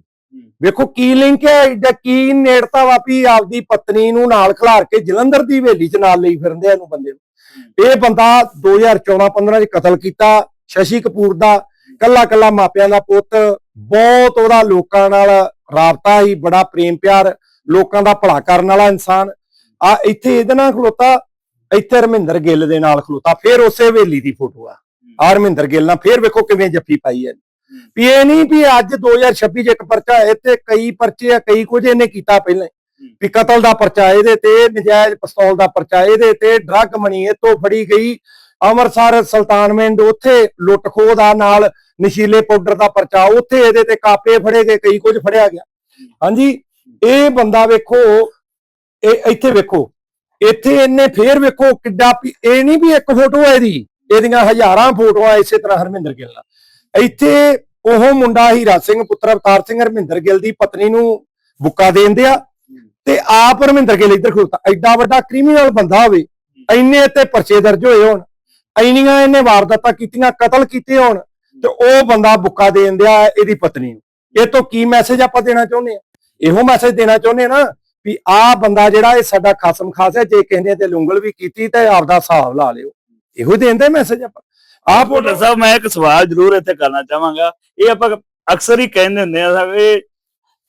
ਵੇਖੋ ਕੀ ਲਿੰਕ ਹੈ ਏਡਾ ਕੀ ਨੇੜਤਾ ਵਾਪੀ ਆਪਦੀ ਪਤਨੀ ਨੂੰ ਨਾਲ ਖਿਲਾਰ ਕੇ ਜਲੰਧਰ ਦੀ ਹਵੇਲੀ 'ਚ ਨਾਲ ਲਈ ਫਿਰਦੇ ਆ ਇਹਨੂੰ ਬੰਦੇ ਨੂੰ। ਇਹ ਬੰਦਾ 2014-15 'ਚ ਕਤਲ ਕੀਤਾ ਸ਼ਸ਼ੀ ਕਪੂਰ ਦਾ ਕੱਲਾ ਕੱਲਾ ਮਾਪਿਆਂ ਦਾ ਪੁੱਤ ਬਹੁਤ ਉਹਦਾ ਲੋਕਾਂ ਨਾਲ ਰਾਬਤਾ ਹੀ ਬੜਾ ਪ੍ਰੇਮ ਪਿਆਰ ਲੋਕਾਂ ਦਾ ਭਲਾ ਕਰਨ ਵਾਲਾ ਇਨਸਾਨ। ਆ ਇੱਥੇ ਇਹਦੇ ਨਾਲ ਖਲੋਤਾ ਇੱਥੇ ਰਮਿੰਦਰ ਗਿੱਲ ਦੇ ਨਾਲ ਖਲੋਤਾ ਫਿਰ ਉਸੇ ਹਵੇਲੀ ਦੀ ਫੋਟੋ ਆ। ਆ ਰਮਿੰਦਰ ਗਿੱਲ ਨਾਲ ਫਿਰ ਵੇਖੋ ਕਿਵੇਂ ਜੱਫੀ ਪਾਈ ਹੈ। ਵੀ ਇਹ ਨਹੀਂ ਵੀ ਅੱਜ 2026 ਚ ਇੱਕ ਪਰਚਾ ਹੈ ਤੇ ਕਈ ਪਰਚੇ ਆ ਕਈ ਕੁਝ ਇਹਨੇ ਕੀਤਾ ਪਹਿਲਾਂ। ਵੀ ਕਤਲ ਦਾ ਪਰਚਾ ਇਹਦੇ ਤੇ ਨਜਾਇਜ਼ ਪਿਸਤੌਲ ਦਾ ਪਰਚਾ ਇਹਦੇ ਤੇ ਡਰੱਗ ਮਣੀ ਇਹ ਤੋਂ ਫੜੀ ਗਈ। ਅੰਮ੍ਰਿਤਸਰ ਸੁਲਤਾਨਵਿੰਡ ਉੱਥੇ ਲੁੱਟ ਖੋਹ ਦਾ ਨਾਲ ਨਸ਼ੀਲੇ ਪਾਊਡਰ ਦਾ ਪਰਚਾ ਉੱਥੇ ਇਹਦੇ ਤੇ ਕਾਪੇ ਫੜੇ ਗਏ ਕਈ ਕੁਝ ਫੜਿਆ ਗਿਆ। ਹਾਂਜੀ ਇਹ ਬੰਦਾ ਵੇਖੋ ਇਹ ਇੱਥੇ ਵੇਖੋ ਇੱਥੇ ਇਹਨੇ ਫੇਰ ਵੇਖੋ ਕਿੱਡਾ ਇਹ ਨਹੀਂ ਵੀ ਇੱਕ ਫੋਟੋ ਹੈ ਇਹਦੀ ਇਹਦੀਆਂ ਹਜ਼ਾਰਾਂ ਫੋਟੋਆਂ ਇਸੇ ਤਰ੍ਹਾਂ ਹਰਮਿੰਦਰ ਗਿੱਲ ਨਾਲ। ਇੱਥੇ ਉਹ ਮੁੰਡਾ ਹੀਰਾ ਸਿੰਘ, ਪੁੱਤਰ ਅਵਤਾਰ ਸਿੰਘ, ਹਰਮਿੰਦਰ ਗਿੱਲ ਦੀ ਪਤਨੀ ਨੂੰ ਬੁੱਕਾ ਦੇਣ ਦਿਆ ਤੇ ਆਪ ਹਰਮਿੰਦਰ ਗਿੱਲ ਇੱਧਰ ਖਲੋਤਾ। ਐਡਾ ਵੱਡਾ ਕ੍ਰਿਮੀਨਲ ਬੰਦਾ ਹੋਵੇ, ਇੰਨੇ ਤੇ ਪਰਚੇ ਦਰਜ ਹੋਏ ਹੋਣ, ਇੰਨੀਆਂ ਇਹਨੇ ਵਾਰਦਾਤਾਂ ਕੀਤੀਆਂ, ਕਤਲ ਕੀਤੇ ਹੋਣ, ਤੇ ਉਹ ਬੰਦਾ ਬੁੱਕਾ ਦੇਣ ਦਿਆ ਇਹਦੀ ਪਤਨੀ ਨੂੰ। ਇਹ ਤੋਂ ਕੀ ਮੈਸੇਜ ਆਪਾਂ ਦੇਣਾ ਚਾਹੁੰਦੇ ਆ? ਇਹੋ ਮੈਸੇਜ ਦੇਣਾ ਚਾਹੁੰਦੇ ਆ ਨਾ ਵੀ ਆਹ ਬੰਦਾ ਜਿਹੜਾ ਇਹ ਸਾਡਾ ਖਾਸਮ ਖਾਸ ਹੈ, ਜੇ ਕਿਸੇ ਨੇ ਤੇ ਲੁੰਗਲ ਵੀ ਕੀਤੀ ਤੇ ਆਪਦਾ ਹਿਸਾਬ ਲਾ ਲਿਓ। ਇਹੋ ਦੇਂਦੇ ਮੈਸੇਜ ਆਪਾਂ। ਫੋਟੋ ਭੁੱਲਰ ਸਾਹਿਬ ਮੈਂ ਇੱਕ ਸਵਾਲ ਜ਼ਰੂਰ ਇੱਥੇ ਕਰਨਾ ਚਾਹਾਂਗਾ। ਇਹ ਆਪਾਂ ਅਕਸਰ ਹੀ ਕਹਿੰਦੇ ਹੁੰਦੇ ਆ ਸਾਹਿਬ ਇਹ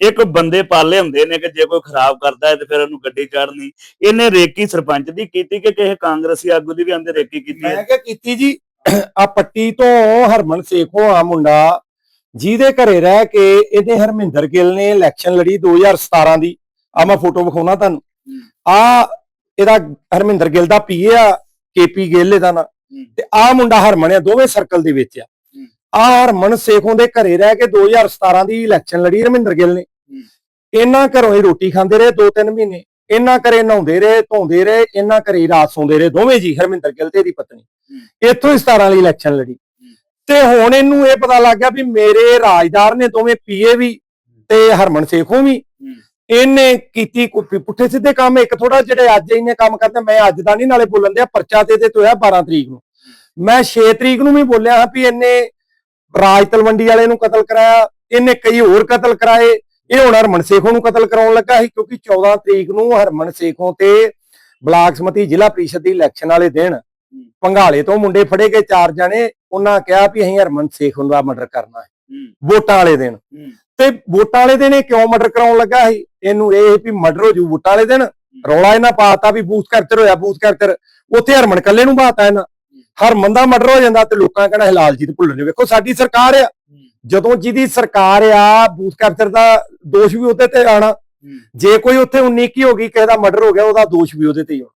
ਇੱਕ ਬੰਦੇ ਪਾਲੇ ਹੁੰਦੇ ਨੇ ਕਿ ਜੇ ਕੋਈ ਖਰਾਬ ਕਰਦਾ ਹੈ ਤੇ ਫਿਰ ਉਹਨੂੰ ਗੱਡੀ ਚੜਨੀ ਇਹਨੇ ਰੇਕੀ ਸਰਪੰਚ ਦੀ ਕੀਤੀ ਕਿ ਕਿਸੇ ਕਾਂਗਰਸੀ ਆਗੂ ਦੀ ਵੀ ਆਂਦੇ ਰੇਕੀ ਕੀਤੀ ਹੈ? ਮੈਂ ਕਿਹਾ ਕੀਤੀ ਜੀ ਆ ਪੱਟੀ ਤੋਂ ਹਰਮਨ ਸੇਖੋਂ ਆ ਮੁੰਡਾ ਜਿਹਦੇ ਘਰੇ ਰਹਿ ਕੇ ਇਹਨੇ ਹਰਮਿੰਦਰ ਗਿੱਲ ਨੇ ਇਲੈਕਸ਼ਨ ਲੜੀ 2017 ਦੀ। ਆ ਮੈਂ ਫੋਟੋ ਵਿਖਾਉਣਾ ਤੁਹਾਨੂੰ। ਆ ਇਹਦਾ ਹਰਮਿੰਦਰ ਗਿੱਲ ਦਾ ਪੀਏ ਆ ਕੇਪੀ ਗਿੱਲ ਇਹਦਾ ਨਾ। ਤੇ ਆ ਮੁੰਡਾ ਹਰਮਨ ਆ ਦੋਵੇਂ ਸਰਕਲ ਦੇ ਵਿੱਚ ਆ। ਆ ਹਰਮਨ ਸੇਖੋਂ ਦੇ ਘਰੇ ਰਹਿ ਕੇ 2017 ਦੀ ਇਲੈਕਸ਼ਨ ਲੜੀ ਹਰਮਿੰਦਰ ਗਿੱਲ ਨੇ। ਇਹਨਾਂ ਘਰੋਂ ਹੀ ਰੋਟੀ ਖਾਂਦੇ ਰਹੇ 2-3 ਮਹੀਨੇ। ਇਹਨਾਂ ਘਰੇ ਨਹਾਉਂਦੇ ਰਹੇ ਧੋਂਦੇ ਰਹੇ ਇਹਨਾਂ ਘਰੇ ਰਾਤ ਸੌਂਦੇ ਰਹੇ ਦੋਵੇਂ ਜੀ ਹਰਮਿੰਦਰ ਗਿੱਲ ਤੇ ਇਹਦੀ ਪਤਨੀ। ਇੱਥੋਂ ਹੀ 17 ਵਾਲੀ ਇਲੈਕਸ਼ਨ ਲੜੀ। ਤੇ ਹੁਣ ਇਹਨੂੰ ਇਹ ਪਤਾ ਲੱਗ ਗਿਆ ਵੀ ਮੇਰੇ ਰਾਜਦਾਰ ਨੇ ਦੋਵੇਂ ਪੀਏ ਵੀ ਤੇ ਹਰਮਨ ਸੇਖੋਂ ਵੀ। ਇਹਨੇ ਕੀਤੀ ਕੋਈ ਪੁੱਠੇ ਸਿੱਧੇ ਕੰਮ ਇੱਕ ਥੋੜਾ ਜਿਹੜੇ ਅੱਜ ਇਹਨੇ ਕੰਮ ਕਰਦੇ ਮੈਂ ਅੱਜ ਦਾ ਨਹੀਂ ਨਾਲੇ ਬੋਲਣ ਦਿਆ ਪਰਚਾ ਤੇ ਤੇ ਹੋਇਆ 12 ਤਰੀਕ ਨੂੰ। ਮੈਂ 6 ਤਰੀਕ ਨੂੰ ਵੀ ਬੋਲਿਆ ਹਾਂ ਵੀ ਇਹਨੇ ਰਾਜ ਤਲਵੰਡੀ ਵਾਲੇ ਨੂੰ ਕਤਲ ਕਰਾਇਆ ਇਹਨੇ ਕਈ ਹੋਰ ਕਤਲ ਕਰਾਏ। ਇਹ ਹੁਣ ਹਰਮਨ ਸੇਖੋਂ ਨੂੰ ਕਤਲ ਕਰਾਉਣ ਲੱਗਾ ਸੀ ਕਿਉਂਕਿ 14 ਤਰੀਕ ਨੂੰ ਹਰਮਨ ਸੇਖੋਂ ਤੇ ਬਲਾਕ ਸਮਤੀ ਜ਼ਿਲ੍ਹਾ ਪ੍ਰੀਸ਼ਦ ਦੀ ਇਲੈਕਸ਼ਨ ਵਾਲੇ ਦਿਨ ਪੰਘਾਲੇ ਤੋਂ ਮੁੰਡੇ ਫੜੇ ਗਏ ਚਾਰ ਜਣੇ। ਉਹਨਾਂ ਕਿਹਾ ਵੀ ਅਸੀਂ ਹਰਮਨ ਸੇਖੋਂ ਦਾ ਮਰਡਰ ਕਰਨਾ ਹੈ। ਵੋਟਾਂ ਵਾਲੇ ਦਿਨ। ਤੇ ਵੋਟਾਂ ਵਾਲੇ ਦਿਨ ਇਹ ਕਿਉਂ ਮਰਡਰ ਕਰਾਉਣ ਲੱਗਾ ਸੀ? ਇਹਨੂੰ ਇਹ ਵੀ ਮਰਡਰ ਹੋ ਜੂ ਵੋਟਾਂ ਵਾਲੇ ਦਿਨ। ਰੌਲਾ ਇਹਨਾਂ ਪਾਤਾ ਵੀ ਬੂਥ ਕਰਤਰ ਹੋਇਆ ਬੂਥ ਕਰਤਰ ਉੱਥੇ ਹਰਮਨ ਕੱਲੇ ਨੂੰ ਬਾਤਾ ਇਹਨਾਂ। ਹਰਮਨ ਦਾ ਮਰਡਰ ਹੋ ਜਾਂਦਾ ਤੇ ਲੋਕਾਂ ਕਹਿਣਾ ਹਲਾਲਜੀਤ ਭੁੱਲਰ ਨੇ ਵੇਖੋ ਸਾਡੀ ਸਰਕਾਰ ਆ। ਜਦੋਂ ਜਿਹਦੀ ਸਰਕਾਰ ਆ ਬੂਥ ਕਰਤਰ ਦਾ ਦੋਸ਼ ਵੀ ਉਹਦੇ ਤੇ ਆਣਾ। ਜੇ ਕੋਈ ਉੱਥੇ 19 ਕੀ ਹੋ ਗਈ ਕਿਸੇ ਦਾ ਮਰਡਰ ਹੋ ਗਿਆ ਉਹਦਾ ਦੋਸ਼ ਵੀ ਉਹਦੇ ਤੇ ਹੀ ਹੋਣਾ।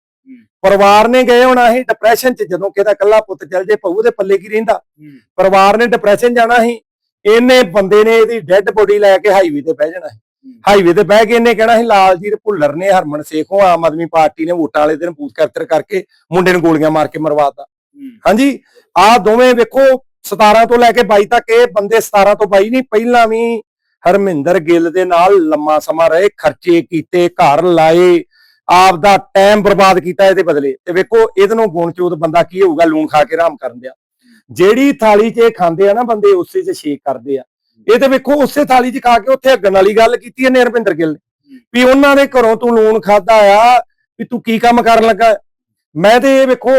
ਪਰਿਵਾਰ ਨੇ ਗਏ ਹੋਣਾ ਸੀ ਡਿਪਰੈਸ਼ਨ ਚ। ਜਦੋਂ ਕਿਸੇ ਦਾ ਇਕੱਲਾ ਪੁੱਤ ਚੱਲ ਜੇ ਪਊ ਦੇ ਪੱਲੇ ਕੀ ਰਹਿੰਦਾ? ਪਰਿਵਾਰ ਨੇ ਡਿਪਰੈਸ਼ਨ ਜਾਣਾ ਸੀ। ਇਹਨੇ ਬੰਦੇ ਨੇ ਇਹਦੀ ਡੈੱਡ ਬੋਡੀ ਲੈ ਕੇ ਹਾਈਵੇ ਤੇ ਬਹਿ ਜਾਣਾ ਹਾਈਵੇ ਤੇ ਬਹਿ ਕੇ ਇਹਨੇ ਕਹਿਣਾ ਸੀ ਲਾਲਜੀਤ ਭੁੱਲਰ ਨੇ ਹਰਮਨ ਸੇਖੋਂ ਆਮ ਆਦਮੀ ਪਾਰਟੀ ਨੇ ਵੋਟਾਂ ਵਾਲੇ ਦਿਨ ਬੂਥ ਕਰਤਰ ਕਰਕੇ ਮੁੰਡੇ ਨੂੰ ਗੋਲੀਆਂ ਮਾਰ ਕੇ ਮਰਵਾਤਾ। ਹਾਂਜੀ ਆ ਦੋਵੇਂ ਵੇਖੋ 17 ਤੋਂ ਲੈ ਕੇ 22 ਤੱਕ ਇਹ ਬੰਦੇ 17 ਤੋਂ 22 ਨਹੀਂ ਪਹਿਲਾਂ ਵੀ ਹਰਮਿੰਦਰ ਗਿੱਲ ਦੇ ਨਾਲ ਲੰਮਾ ਸਮਾਂ ਰਹੇ ਖਰਚੇ ਕੀਤੇ ਘਰ ਲਾਏ ਆਪ ਦਾ ਟਾਈਮ ਬਰਬਾਦ ਕੀਤਾ ਇਹਦੇ ਬਦਲੇ। ਤੇ ਵੇਖੋ ਇਹਦੇ ਨੂੰ ਗੁਣਚੋਦ ਬੰਦਾ ਕੀ ਹੋਊਗਾ ਲੂਣ ਖਾ ਕੇ ਆਰਾਮ ਕਰਨ ਦਿਆ। ਜਿਹੜੀ ਥਾਲੀ 'ਚ ਇਹ ਖਾਂਦੇ ਆ ਨਾ ਬੰਦੇ ਉਸੇ 'ਚ ਛੇਕ ਕਰਦੇ ਆ। ਇਹ ਤੇ ਵੇਖੋ ਉਸੇ ਥਾਲੀ 'ਚ ਖਾ ਕੇ ਉੱਥੇ ਅੱਗਣ ਵਾਲੀ ਗੱਲ ਕੀਤੀ ਇਹਨੇ ਹਰਮਿੰਦਰ ਗਿੱਲ ਨੇ। ਵੀ ਉਹਨਾਂ ਦੇ ਘਰੋਂ ਤੂੰ ਲੂਣ ਖਾਦਾ ਆ ਵੀ ਤੂੰ ਕੀ ਕੰਮ ਕਰਨ ਲੱਗਾ? ਮੈਂ ਤੇ ਇਹ ਵੇਖੋ